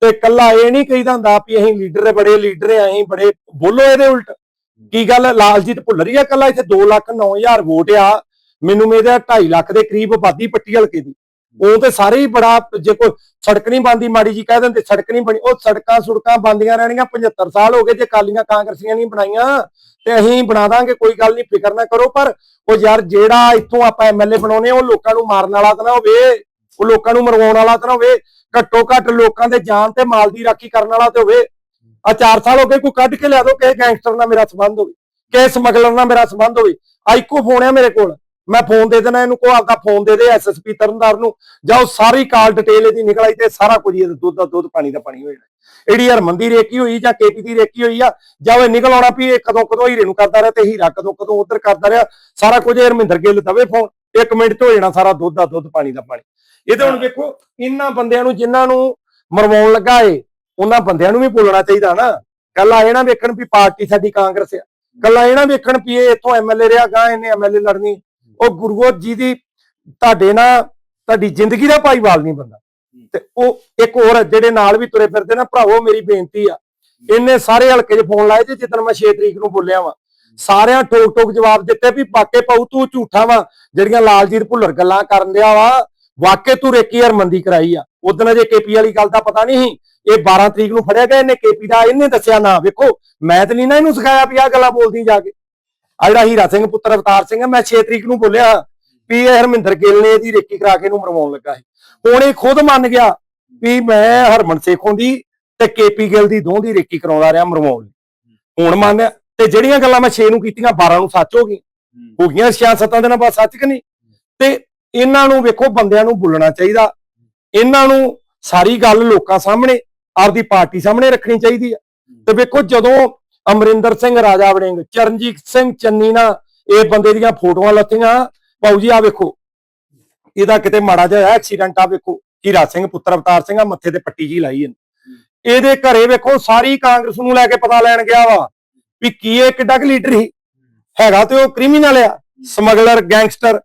ਤੇ ਕੱਲਾ ਇਹ ਨਹੀਂ ਕਹੀਦਾ ਹੁੰਦਾ ਵੀ ਅਸੀਂ ਲੀਡਰ ਬੜੇ ਲੀਡਰ ਆ ਅਸੀਂ ਬੜੇ ਬੋਲੋ ਇਹਦੇ ਉਲਟ। ਕੀ ਗੱਲ ਲਾਲਜੀਤ ਭੁੱਲਰ ਹੀ ਆ ਕੱਲਾ ਇੱਥੇ 2 ਲੱਖ 9000 ਵੋਟ ਆ। ਮੈਨੂੰ ਮੇਰੇ 2.5 ਲੱਖ ਦੇ ਕਰੀਬ ਆਬਾਦੀ ਪੱਟੀ ਹਲਕੇ ਦੀ। ਉਹ ਤੇ ਸਾਰੇ ਹੀ ਬੜਾ ਜੇ ਕੋਈ ਸੜਕ ਨਹੀਂ ਬੰਦੀ ਮਾੜੀ ਜੀ ਕਹਿ ਦਿੰਦੇ ਸੜਕ ਨਹੀਂ ਬਣੀ ਉਹ ਸੜਕਾਂ ਸੁੜਕਾਂ ਬੰਦੀਆਂ ਰਹਿਣੀਆਂ 75 ਸਾਲ ਹੋ ਗਏ ਜੇ ਕਾਲੀਆਂ ਕਾਂਗਰਸੀਆਂ ਨਹੀਂ ਬਣਾਈਆਂ ਤੇ ਅਸੀਂ ਬਣਾ ਦਾਂਗੇ ਕੋਈ ਗੱਲ ਨਹੀਂ ਫਿਕਰ ਨਾ ਕਰੋ ਪਰ ਉਹ ਯਾਰ ਜਿਹੜਾ ਇੱਥੋਂ ਆਪਾਂ ਐਮਐਲਏ ਬਣਾਉਨੇ ਆ, ਉਹ ਲੋਕਾਂ ਨੂੰ ਮਾਰਨ ਵਾਲਾ ਤਾਂ ਨਾ ਹੋਵੇ ਉਹ ਲੋਕਾਂ ਨੂੰ ਮਰਵਾਉਣ ਵਾਲਾ ਤਾਂ ਨਾ ਹੋਵੇ ਘੱਟੋ ਘੱਟ ਲੋਕਾਂ ਦੇ ਜਾਨ ਤੇ ਮਾਲ ਦੀ ਰਾਖੀ ਕਰਨ ਵਾਲਾ ਤੇ ਹੋਵੇ। ਆ 4 ਸਾਲ ਹੋ ਗਏ ਕੋਈ ਕੱਢ ਕੇ ਲਿਆ ਦੋ ਕਿਸੇ ਗੈਂਗਸਟਰ ਨਾਲ ਮੇਰਾ ਸੰਬੰਧ ਹੋਵੇ ਕਿਸੇ ਸਮਗਲਰ ਨਾਲ ਮੇਰਾ ਸੰਬੰਧ ਹੋਵੇ ਆਈਕੋ ਫੋਨ ਆ ਮੇਰੇ ਕੋਲ। ਮੈਂ ਫੋਨ ਦੇ ਦੇਣਾ ਇਹਨੂੰ ਕੋ ਆਪਦਾ ਫੋਨ ਦੇ ਦੇ ਐਸਐਸਪੀ ਤਰਨਦਾਰ ਨੂੰ ਜਾਂ ਉਹ ਸਾਰੀ ਕਾਲ ਡਿਟੇਲ ਇਹਦੀ ਨਿਕਲ ਆਈ ਤੇ ਸਾਰਾ ਕੁਝ ਇਹਦਾ ਦੁੱਧ ਦਾ ਦੁੱਧ ਪਾਣੀ ਦਾ ਪਾਣੀ ਹੋ ਜਾਣਾ ਇਹੜੀ ਹਰਮਨ ਦੀ ਰੇਕੀ ਹੋਈ ਜਾਂ ਕੇਪੀ ਦੀ ਰੇਕੀ ਹੋਈ ਆ ਜਾਂ ਉਹ ਨਿਕਲ ਆਉਣਾ ਵੀ ਇਹ ਕਦੋਂ ਕਦੋਂ ਹੀਰੇ ਨੂੰ ਕਰਦਾ ਰਿਹਾ ਤੇ ਹੀਰਾ ਕਦੋਂ ਕਦੋਂ ਉਧਰ ਕਰਦਾ ਰਿਹਾ ਸਾਰਾ ਕੁਝ ਇਹ ਹਰਮਿੰਦਰ ਗਿੱਲ ਦਵੇ ਫੋਨ ਇੱਕ ਮਿੰਟ ਤੇ ਹੋ ਜਾਣਾ ਸਾਰਾ ਦੁੱਧ ਦਾ ਦੁੱਧ ਪਾਣੀ ਦਾ ਪਾਣੀ। ਇਹ ਤਾਂ ਹੁਣ ਵੇਖੋ ਇਹਨਾਂ ਬੰਦਿਆਂ ਨੂੰ ਜਿਨ੍ਹਾਂ ਨੂੰ ਮਰਵਾਉਣ ਲੱਗਾ ਏ ਉਹਨਾਂ ਬੰਦਿਆਂ ਨੂੰ ਵੀ ਬੋਲਣਾ ਚਾਹੀਦਾ ਨਾ। ਕੱਲਾ ਇਹ ਨਾ ਵੇਖਣ ਵੀ ਪਾਰਟੀ ਸਾਡੀ ਕਾਂਗਰਸ ਆ। ਕੱਲਾ ਇਹ ਨਾ ਵੇਖਣ ਵੀ ਇਹ ਇੱਥੋਂ ਐਮਐਲਏ ਰਿਹਾ ਗਾਂ ਇਹਨੇ ਐਮਐਲਏ ਲੜਨੀ। ਉਹ ਗੁਰੂਓ ਜੀ ਦੀ ਤੁਹਾਡੇ ਨਾਲ, ਤੁਹਾਡੀ ਜ਼ਿੰਦਗੀ ਦਾ ਭਾਈਵਾਲ ਨਹੀਂ ਬੰਦਾ। ਤੇ ਉਹ ਇੱਕ ਹੋਰ ਜਿਹੜੇ ਨਾਲ ਵੀ ਤੁਰੇ ਫਿਰਦੇ ਨਾ, ਭਰਾਵੋ ਮੇਰੀ ਬੇਨਤੀ ਆ। ਇਹਨੇ ਸਾਰੇ ਹਲਕੇ 'ਚ ਫੋਨ ਲਾਏ ਜੇ, ਜਿੱਦਣ ਮੈਂ 6 ਤਰੀਕ ਨੂੰ ਬੋਲਿਆ ਵਾਂ। ਸਾਰਿਆਂ ਠੋਕ ਟੋਕ ਜਵਾਬ ਦਿੱਤੇ ਵੀ ਵਾਕੇ ਪਾਉ ਤੂੰ ਝੂਠਾ ਵਾ, ਜਿਹੜੀਆਂ ਲਾਲਜੀਤ ਭੁੱਲਰ ਗੱਲਾਂ ਕਰਨ ਦਿਆ ਵਾ ਵਾਕੇ ਤੂੰ ਰੇਕੀ ਹਰਮੰਦੀ ਕਰਾਈ ਆ। ਉਦੋਂ ਅਜੇ ਕੇਪੀ ਵਾਲੀ ਗੱਲ ਦਾ ਪਤਾ ਨਹੀਂ ਸੀ, ਇਹ 12 ਤਰੀਕ ਨੂੰ ਫੜਿਆ ਗਿਆ, ਇਹਨੇ ਕੇਪੀ ਦਾ ਇਹਨੇ ਦੱਸਿਆ ਨਾ। ਵੇਖੋ, ਮੈਂ ਤੇ ਨਹੀਂ ਨਾ ਇਹਨੂੰ ਸਿਖਾਇਆ ਵੀ ਆ ਗੱਲਾਂ ਬੋਲਦੀ ਜਾ ਕੇ। ਆ ਜਿਹੜਾ ਹੀਰਾ ਸਿੰਘ ਪੁੱਤਰ ਅਵਤਾਰ ਸਿੰਘ ਆ ਮੈਂ 6 ਤਰੀਕ ਨੂੰ ਬੋਲਿਆ ਵੀ ਇਹ ਹਰਮਿੰਦਰ ਗਿੱਲ ਨੇ ਇਹਦੀ ਰੇਕੀ ਕਰਾ ਕੇ ਇਹਨੂੰ ਮਰਵਾਉਣ ਲੱਗਾ ਸੀ। ਹੁਣ ਇਹ ਖੁਦ ਮੰਨ ਗਿਆ ਵੀ ਮੈਂ ਹਰਮਨ ਸੇਖੋਂ ਦੀ ਤੇ ਕੇਪੀ ਗਿੱਲ ਦੀ ਦੋਹਾਂ ਦੀ ਰੇਕੀ ਕਰਾਉਂਦਾ ਰਿਹਾ ਮਰਵਾਉਣ ਲਈ। ਹੁਣ ਮੰਨਿਆ ਤੇ ਜਿਹੜੀਆਂ ਗੱਲਾਂ ਮੈਂ 6 ਨੂੰ ਕੀਤੀਆਂ 12 ਨੂੰ ਸੱਚ ਹੋ ਗਈਆਂ। ਹੋ। ਗਈਆਂ 6-7 ਦਿਨਾਂ ਬਾਅਦ ਸੱਚ ਕਿ ਨਹੀਂ? ਤੇ ਇਹਨਾਂ ਨੂੰ ਵੇਖੋ ਬੰਦਿਆਂ ਨੂੰ ਬੋਲਣਾ ਚਾਹੀਦਾ। ਇਹਨਾਂ ਨੂੰ ਸਾਰੀ ਗੱਲ ਲੋਕਾਂ ਸਾਹਮਣੇ ਆਪਦੀ ਪਾਰਟੀ ਸਾਹਮਣੇ ਰੱਖਣੀ ਚਾਹੀਦੀ ਆ। ਤੇ ਵੇਖੋ ਜਦੋਂ ਅਮਰਿੰਦਰ ਸਿੰਘ, ਰਾਜਾ ਵੜਿੰਗ, ਚਰਨਜੀਤ ਸਿੰਘ, ਚੰਨੀ ਨਾ ਇਹ ਬੰਦੇ ਦੀਆਂ ਫੋਟੋਆਂ ਲੱਥੀਆਂ। ਪਾਉ ਜੀ ਆ ਵੇਖੋ। ਇਹਦਾ ਕਿਤੇ ਮਾੜਾ ਜਿਹਾ ਐਕਸੀਡੈਂਟ ਆ ਵੇਖੋ। ਹੀਰਾ ਸਿੰਘ, ਪੁੱਤਰ ਅਵਤਾਰ ਸਿੰਘ ਆ ਮੱਥੇ ਤੇ ਪੱਟੀ ਜੀ ਲਾਈ ਇਹਨੇ। ਇਹਦੇ ਘਰੇ ਵੇਖੋ, ਸਾਰੀ ਕਾਂਗਰਸ ਨੂੰ ਲੈ ਕੇ ਪਤਾ ਲੈਣ ਗਿਆ ਵਾ ਵੀ ਕੀ ਇਹ ਕਿੱਡਾ ਕੁ ਲੀਡਰ ਸੀ। ਹੈਗਾ ਤੇ ਉਹ ਕ੍ਰਿਮੀਨਲ ਆ, ਸਮਗਲਰ ਗੈਂਗਸਟਰ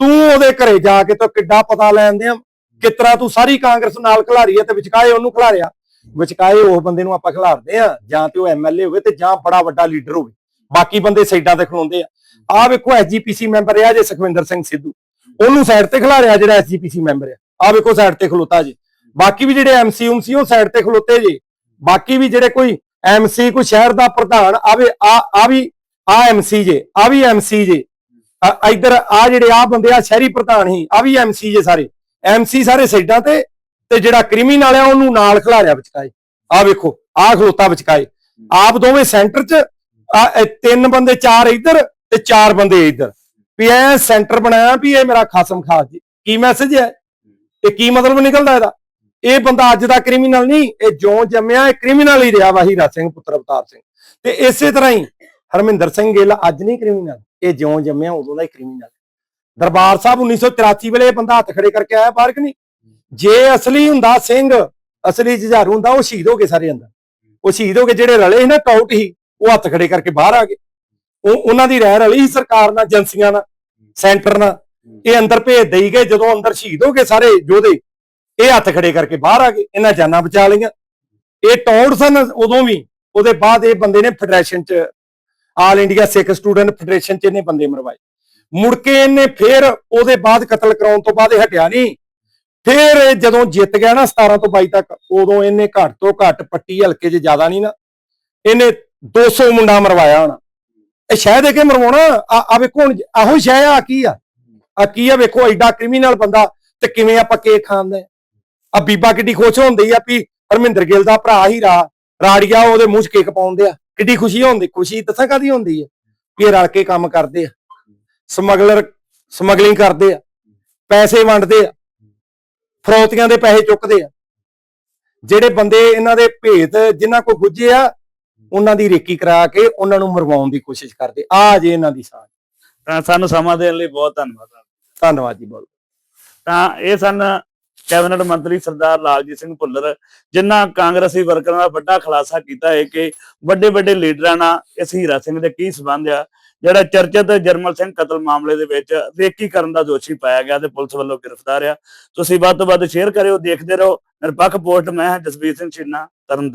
ਤੂੰ ਉਹਦੇ ਘਰੇ ਜਾ ਕੇ ਤਾਂ ਕਿੱਡਾ ਪਤਾ ਲੈਂਦੇ ਆ ਕਿਤਰਾ ਤੂੰ ਸਾਰੀ ਕਾਂਗਰਸ ਨਾਲ ਖਿਲਾਰੀ ਆ ਤੇ ਵਿਚਕਾਏ ਉਹਨੂੰ ਖਿਲਾਰਿਆ। ਵਿਚਕਾਏ ਉਹ ਬੰਦੇ ਨੂੰ ਆਪਾਂ ਖਿਲਾਰਦੇ ਆ, ਜਾਂ ਤੇ ਉਹ ਐਮਐਲਏ ਹੋਵੇ ਤੇ ਜਾਂ ਬੜਾ ਵੱਡਾ ਲੀਡਰ ਹੋਵੇ। ਬਾਕੀ ਬੰਦੇ ਸਾਈਡਾਂ ਤੇ ਖਲੋਂਦੇ ਆ। ਆ ਵੇਖੋ ਐਸਜੀਪੀਸੀ ਮੈਂਬਰ ਆ ਜੇ ਸੁਖਵਿੰਦਰ ਸਿੰਘ ਸਿੱਧੂ। ਉਹਨੂੰ ਸਾਈਡ ਤੇ ਖਿਲਾਰਿਆ ਜਿਹੜਾ ਐਸਜੀਪੀਸੀ ਮੈਂਬਰ ਆ। ਆ ਵੇਖੋ ਸਾਈਡ ਤੇ ਖਲੋਤਾ ਜੀ। ਬਾਕੀ ਵੀ ਜਿਹੜੇ ਐਮਸੀ ਉਮਸੀ ਉਹ ਸਾਈਡ ਤੇ ਖਲੋਤੇ ਜੀ। ਬਾਕੀ ਵੀ ਜਿਹੜੇ ਕੋਈ ਐਮਸੀ ਕੋਈ ਸ਼ਹਿਰ ਦਾ ਪ੍ਰਧਾਨ ਆਵੇ ਆ ਆ ਵੀ ਆ ਐਮਸੀ ਜੇ ਆ ਵੀ ਐਮਸੀ ਜੇ। ਆ- ਆ ਜਿਹੜੇ ਆ ਬੰਦੇ ਆ ਸ਼ਹਿਰੀ ਪ੍ਰਧਾਨ ਹੀ ਆ ਵੀ ਐਮਸੀ ਜੇ ਸਾਰੇ। ਐਮਸੀ ਸਾਰੇ ਸਾਈਡਾਂ ਤੇ ਤੇ ਜਿਹੜਾ ਕ੍ਰਿਮੀਨਲ ਆ, ਉਹਨੂੰ ਨਾਲ ਖਿਲਾਰਿਆ ਵਿਚਕਾਏ। ਆ ਵੇਖੋ ਆ ਖਲੋਤਾ ਵਿਚਕਾਏ। ਆਪ ਦੋਵੇਂ ਸੈਂਟਰ 'ਚ, ਆ ਤਿੰਨ ਬੰਦੇ, ਚਾਰ ਇੱਧਰ ਤੇ ਚਾਰ ਬੰਦੇ ਇੱਧਰ। ਵੀ ਐ ਸੈਂਟਰ ਬਣਾਇਆ ਵੀ ਇਹ ਮੇਰਾ ਖਾਸਮ ਖਾਸ ਜੀ। ਕੀ ਮੈਸੇਜ ਹੈ ਇਹ ਕੀ ਮਤਲਬ ਨਿਕਲਦਾ ਇਹਦਾ? ਇਹ ਬੰਦਾ ਅੱਜ ਦਾ ਕ੍ਰਿਮੀਨਲ ਨਹੀਂ, ਇਹ ਜਿਉਂ ਜੰਮਿਆ, ਇਹ ਕ੍ਰਿਮੀਨਲ ਹੀ ਰਿਹਾ ਵਾ ਹੀਰਾ ਸਿੰਘ, ਪੁੱਤਰ ਅਵਤਾਰ ਸਿੰਘ। ਤੇ ਇਸੇ ਤਰ੍ਹਾਂ ਹੀ ਹਰਮਿੰਦਰ ਸਿੰਘ ਗਿੱਲ ਅੱਜ ਨਹੀਂ ਕ੍ਰਿਮੀਨਲ ਇਹ ਜਿਉਂ ਜੰਮਿਆ ਉਦੋਂ ਦਾ ਹੀ ਕ੍ਰਿਮੀਨਲ ਦਰਬਾਰ ਸਾਹਿਬ 1983 ਵੇਲੇ ਇਹ ਬੰਦਾ ਹੱਥ ਖੜੇ ਕਰਕੇ ਆਇਆ ਬਾਹਰ ਕਿ ਨਹੀਂ? ਜੇ ਅਸਲੀ ਹੁੰਦਾ ਸਿੰਘ, ਅਸਲੀ ਜੁਝਾਰੂ ਹੁੰਦਾ, ਉਹ ਸ਼ਹੀਦ ਹੋ ਗਏ ਸਾਰੇ ਅੰਦਰ। ਉਹ ਸ਼ਹੀਦ ਹੋ ਗਏ, ਜਿਹੜੇ ਰਲੇ ਸੀ ਨਾ ਕਾਊਟ ਹੀ, ਉਹ ਹੱਥ ਖੜੇ ਕਰਕੇ ਬਾਹਰ ਆ ਗਏ। ਉਹ, ਉਹਨਾਂ ਦੀ ਰਹਿ ਰਲੀ ਸੀ ਸਰਕਾਰ ਨਾਲ, ਏਜੰਸੀਆਂ ਨਾਲ, ਸੈਂਟਰ ਨਾਲ। ਇਹ ਅੰਦਰ ਭੇਜ ਦੇਈ ਗਏ, ਜਦੋਂ ਅੰਦਰ ਸ਼ਹੀਦ ਹੋ ਗਏ ਸਾਰੇ ਯੋਧੇ, ਇਹ ਹੱਥ ਖੜੇ ਕਰਕੇ ਬਾਹਰ ਆ ਗਏ, ਇਹਨਾਂ ਜਾਨਾਂ ਬਚਾ ਲਈਆਂ। ਇਹ ਟੌੜ ਸਨ ਉਦੋਂ ਵੀ, ਉਹਦੇ ਬਾਅਦ ਇਹ ਬੰਦੇ ਨੇ ਫੈਡਰੇਸ਼ਨ ਚ, all India Sikh student federation ਚ ਇਹਨੇ ਬੰਦੇ ਮਰਵਾਏ। ਮੁੜ ਕੇ ਇਹਨੇ ਫੇਰ ਉਹਦੇ ਬਾਅਦ ਕਤਲ ਕਰਾਉਣ ਤੋਂ ਬਾਅਦ ਇਹ ਹਟਿਆ ਨਹੀਂ। ਫੇਰ ਜਦੋਂ ਜਿੱਤ ਗਿਆ ਨਾ 17 ਤੋਂ 22 ਤੱਕ, ਉਦੋਂ ਇਹਨੇ ਘੱਟ ਤੋਂ ਘੱਟ ਪੱਟੀ ਹਲਕੇ 'ਚ ਜ਼ਿਆਦਾ ਨਹੀਂ ਨਾ, ਇਹਨੇ 200 ਮੁੰਡਾ ਮਰਵਾਇਆ ਹੋਣਾ। ਇਹ ਸ਼ਾਇਦ ਦੇ ਕੇ ਮਰਵਾਉਣਾ? ਆ ਆ ਵੇਖੋ ਹੁਣ, ਆਹੋ ਸ਼ਾਇਦ ਆ ਕੀ ਆ? ਆ ਕੀ ਆ ਵੇਖੋ, ਐਡਾ ਕ੍ਰਿਮੀਨਲ ਬੰਦਾ, ਤੇ ਕਿਵੇਂ ਆਪਾਂ ਕੇਕ ਖਾਂਦੇ ਆ? ਬੀਬਾ ਕਿੱਡੀ ਖੁਸ਼ ਹੁੰਦੀ ਆ ਵੀ ਹਰਮਿੰਦਰ ਗਿੱਲ ਦਾ ਭਰਾ ਹੀ ਰਾ, ਰਾੜੀਆ ਉਹਦੇ ਮੂੰਹ 'ਚ ਕੇਕ ਪਾਉਂਦੇ ਆ। ਕਿੱਡੀ ਖੁਸ਼ੀ ਹੁੰਦੀ, ਖੁਸ਼ੀ ਦੱਸਾਂ ਕਾਦੀ ਹੁੰਦੀ ਆ? ਵੀ ਇਹ ਰਲ ਕੇ ਕੰਮ ਕਰਦੇ ਆ। ਸਮਗਲਰ, ਸਮਗਲਿੰਗ ਕਰਦੇ ਆ। ਪੈਸੇ ਵੰਡਦੇ ਆ। ਫਰੌਤੀਆਂ ਦੇ ਪੈਸੇ ਚੁੱਕਦੇ ਆ। ਜਿਹੜੇ ਬੰਦੇ ਇਹਨਾਂ ਦੇ ਭੇਤ ਜਿਨ੍ਹਾਂ ਕੋ ਗੁੱਜੇ ਆ ਉਹਨਾਂ ਦੀ ਰੇਕੀ ਕਰਾ ਕੇ ਉਹਨਾਂ ਨੂੰ ਮਰਵਾਉਣ ਦੀ ਕੋਸ਼ਿਸ਼ ਕਰਦੇ। ਆ ਜੇ ਇਹਨਾਂ ਦੀ ਸਾਥ ਤਾਂ ਸਾਨੂੰ ਸਮਾਂ ਦੇਣ ਲਈ ਬਹੁਤ ਧੰਨਵਾਦ। ਧੰਨਵਾਦ ਜੀ ਬਹੁਤ। ਤਾਂ ਇਹ ਸਨ ਕੈਬਨਿਟ ਮੰਤਰੀ ਸਰਦਾਰ ਲਾਲਜੀਤ ਸਿੰਘ ਭੁੱਲਰ ਜਿਨ੍ਹਾਂ ਕਾਂਗਰਸੀ ਵਰਕਰਾਂ ਦਾ ਵੱਡਾ ਖੁਲਾਸਾ ਕੀਤਾ ਹੈ ਕਿ ਵੱਡੇ ਵੱਡੇ ਲੀਡਰਾਂ ਨਾਲ ਇਸ ਹੀਰਾ ਸਿੰਘ ਦੇ ਕੀ ਸਬੰਧ ਆ। ਜਿਹੜਾ ਚਰਚਿਤ ਜਰਮਲ ਸਿੰਘ ਕਤਲ ਮਾਮਲੇ ਦੇ ਵਿੱਚ ਰੇਕੀ ਕਰਨ ਦਾ ਦੋਸ਼ੀ ਪਾਇਆ ਗਿਆ ਤੇ ਪੁਲਿਸ ਵੱਲੋਂ ਗ੍ਰਿਫਤਾਰ ਆ। ਤੁਸੀਂ ਵੱਧ ਤੋਂ ਵੱਧ ਸ਼ੇਅਰ ਕਰਿਓ, ਦੇਖਦੇ ਰਹੋ। ਨਿਰਪੱਖ ਪੋਸਟ ਮੈਂ ਹਾਂ ਜਸਵੀਰ ਸਿੰਘ ਛੀਨਾ, ਤਰਨਤਾਰਨ।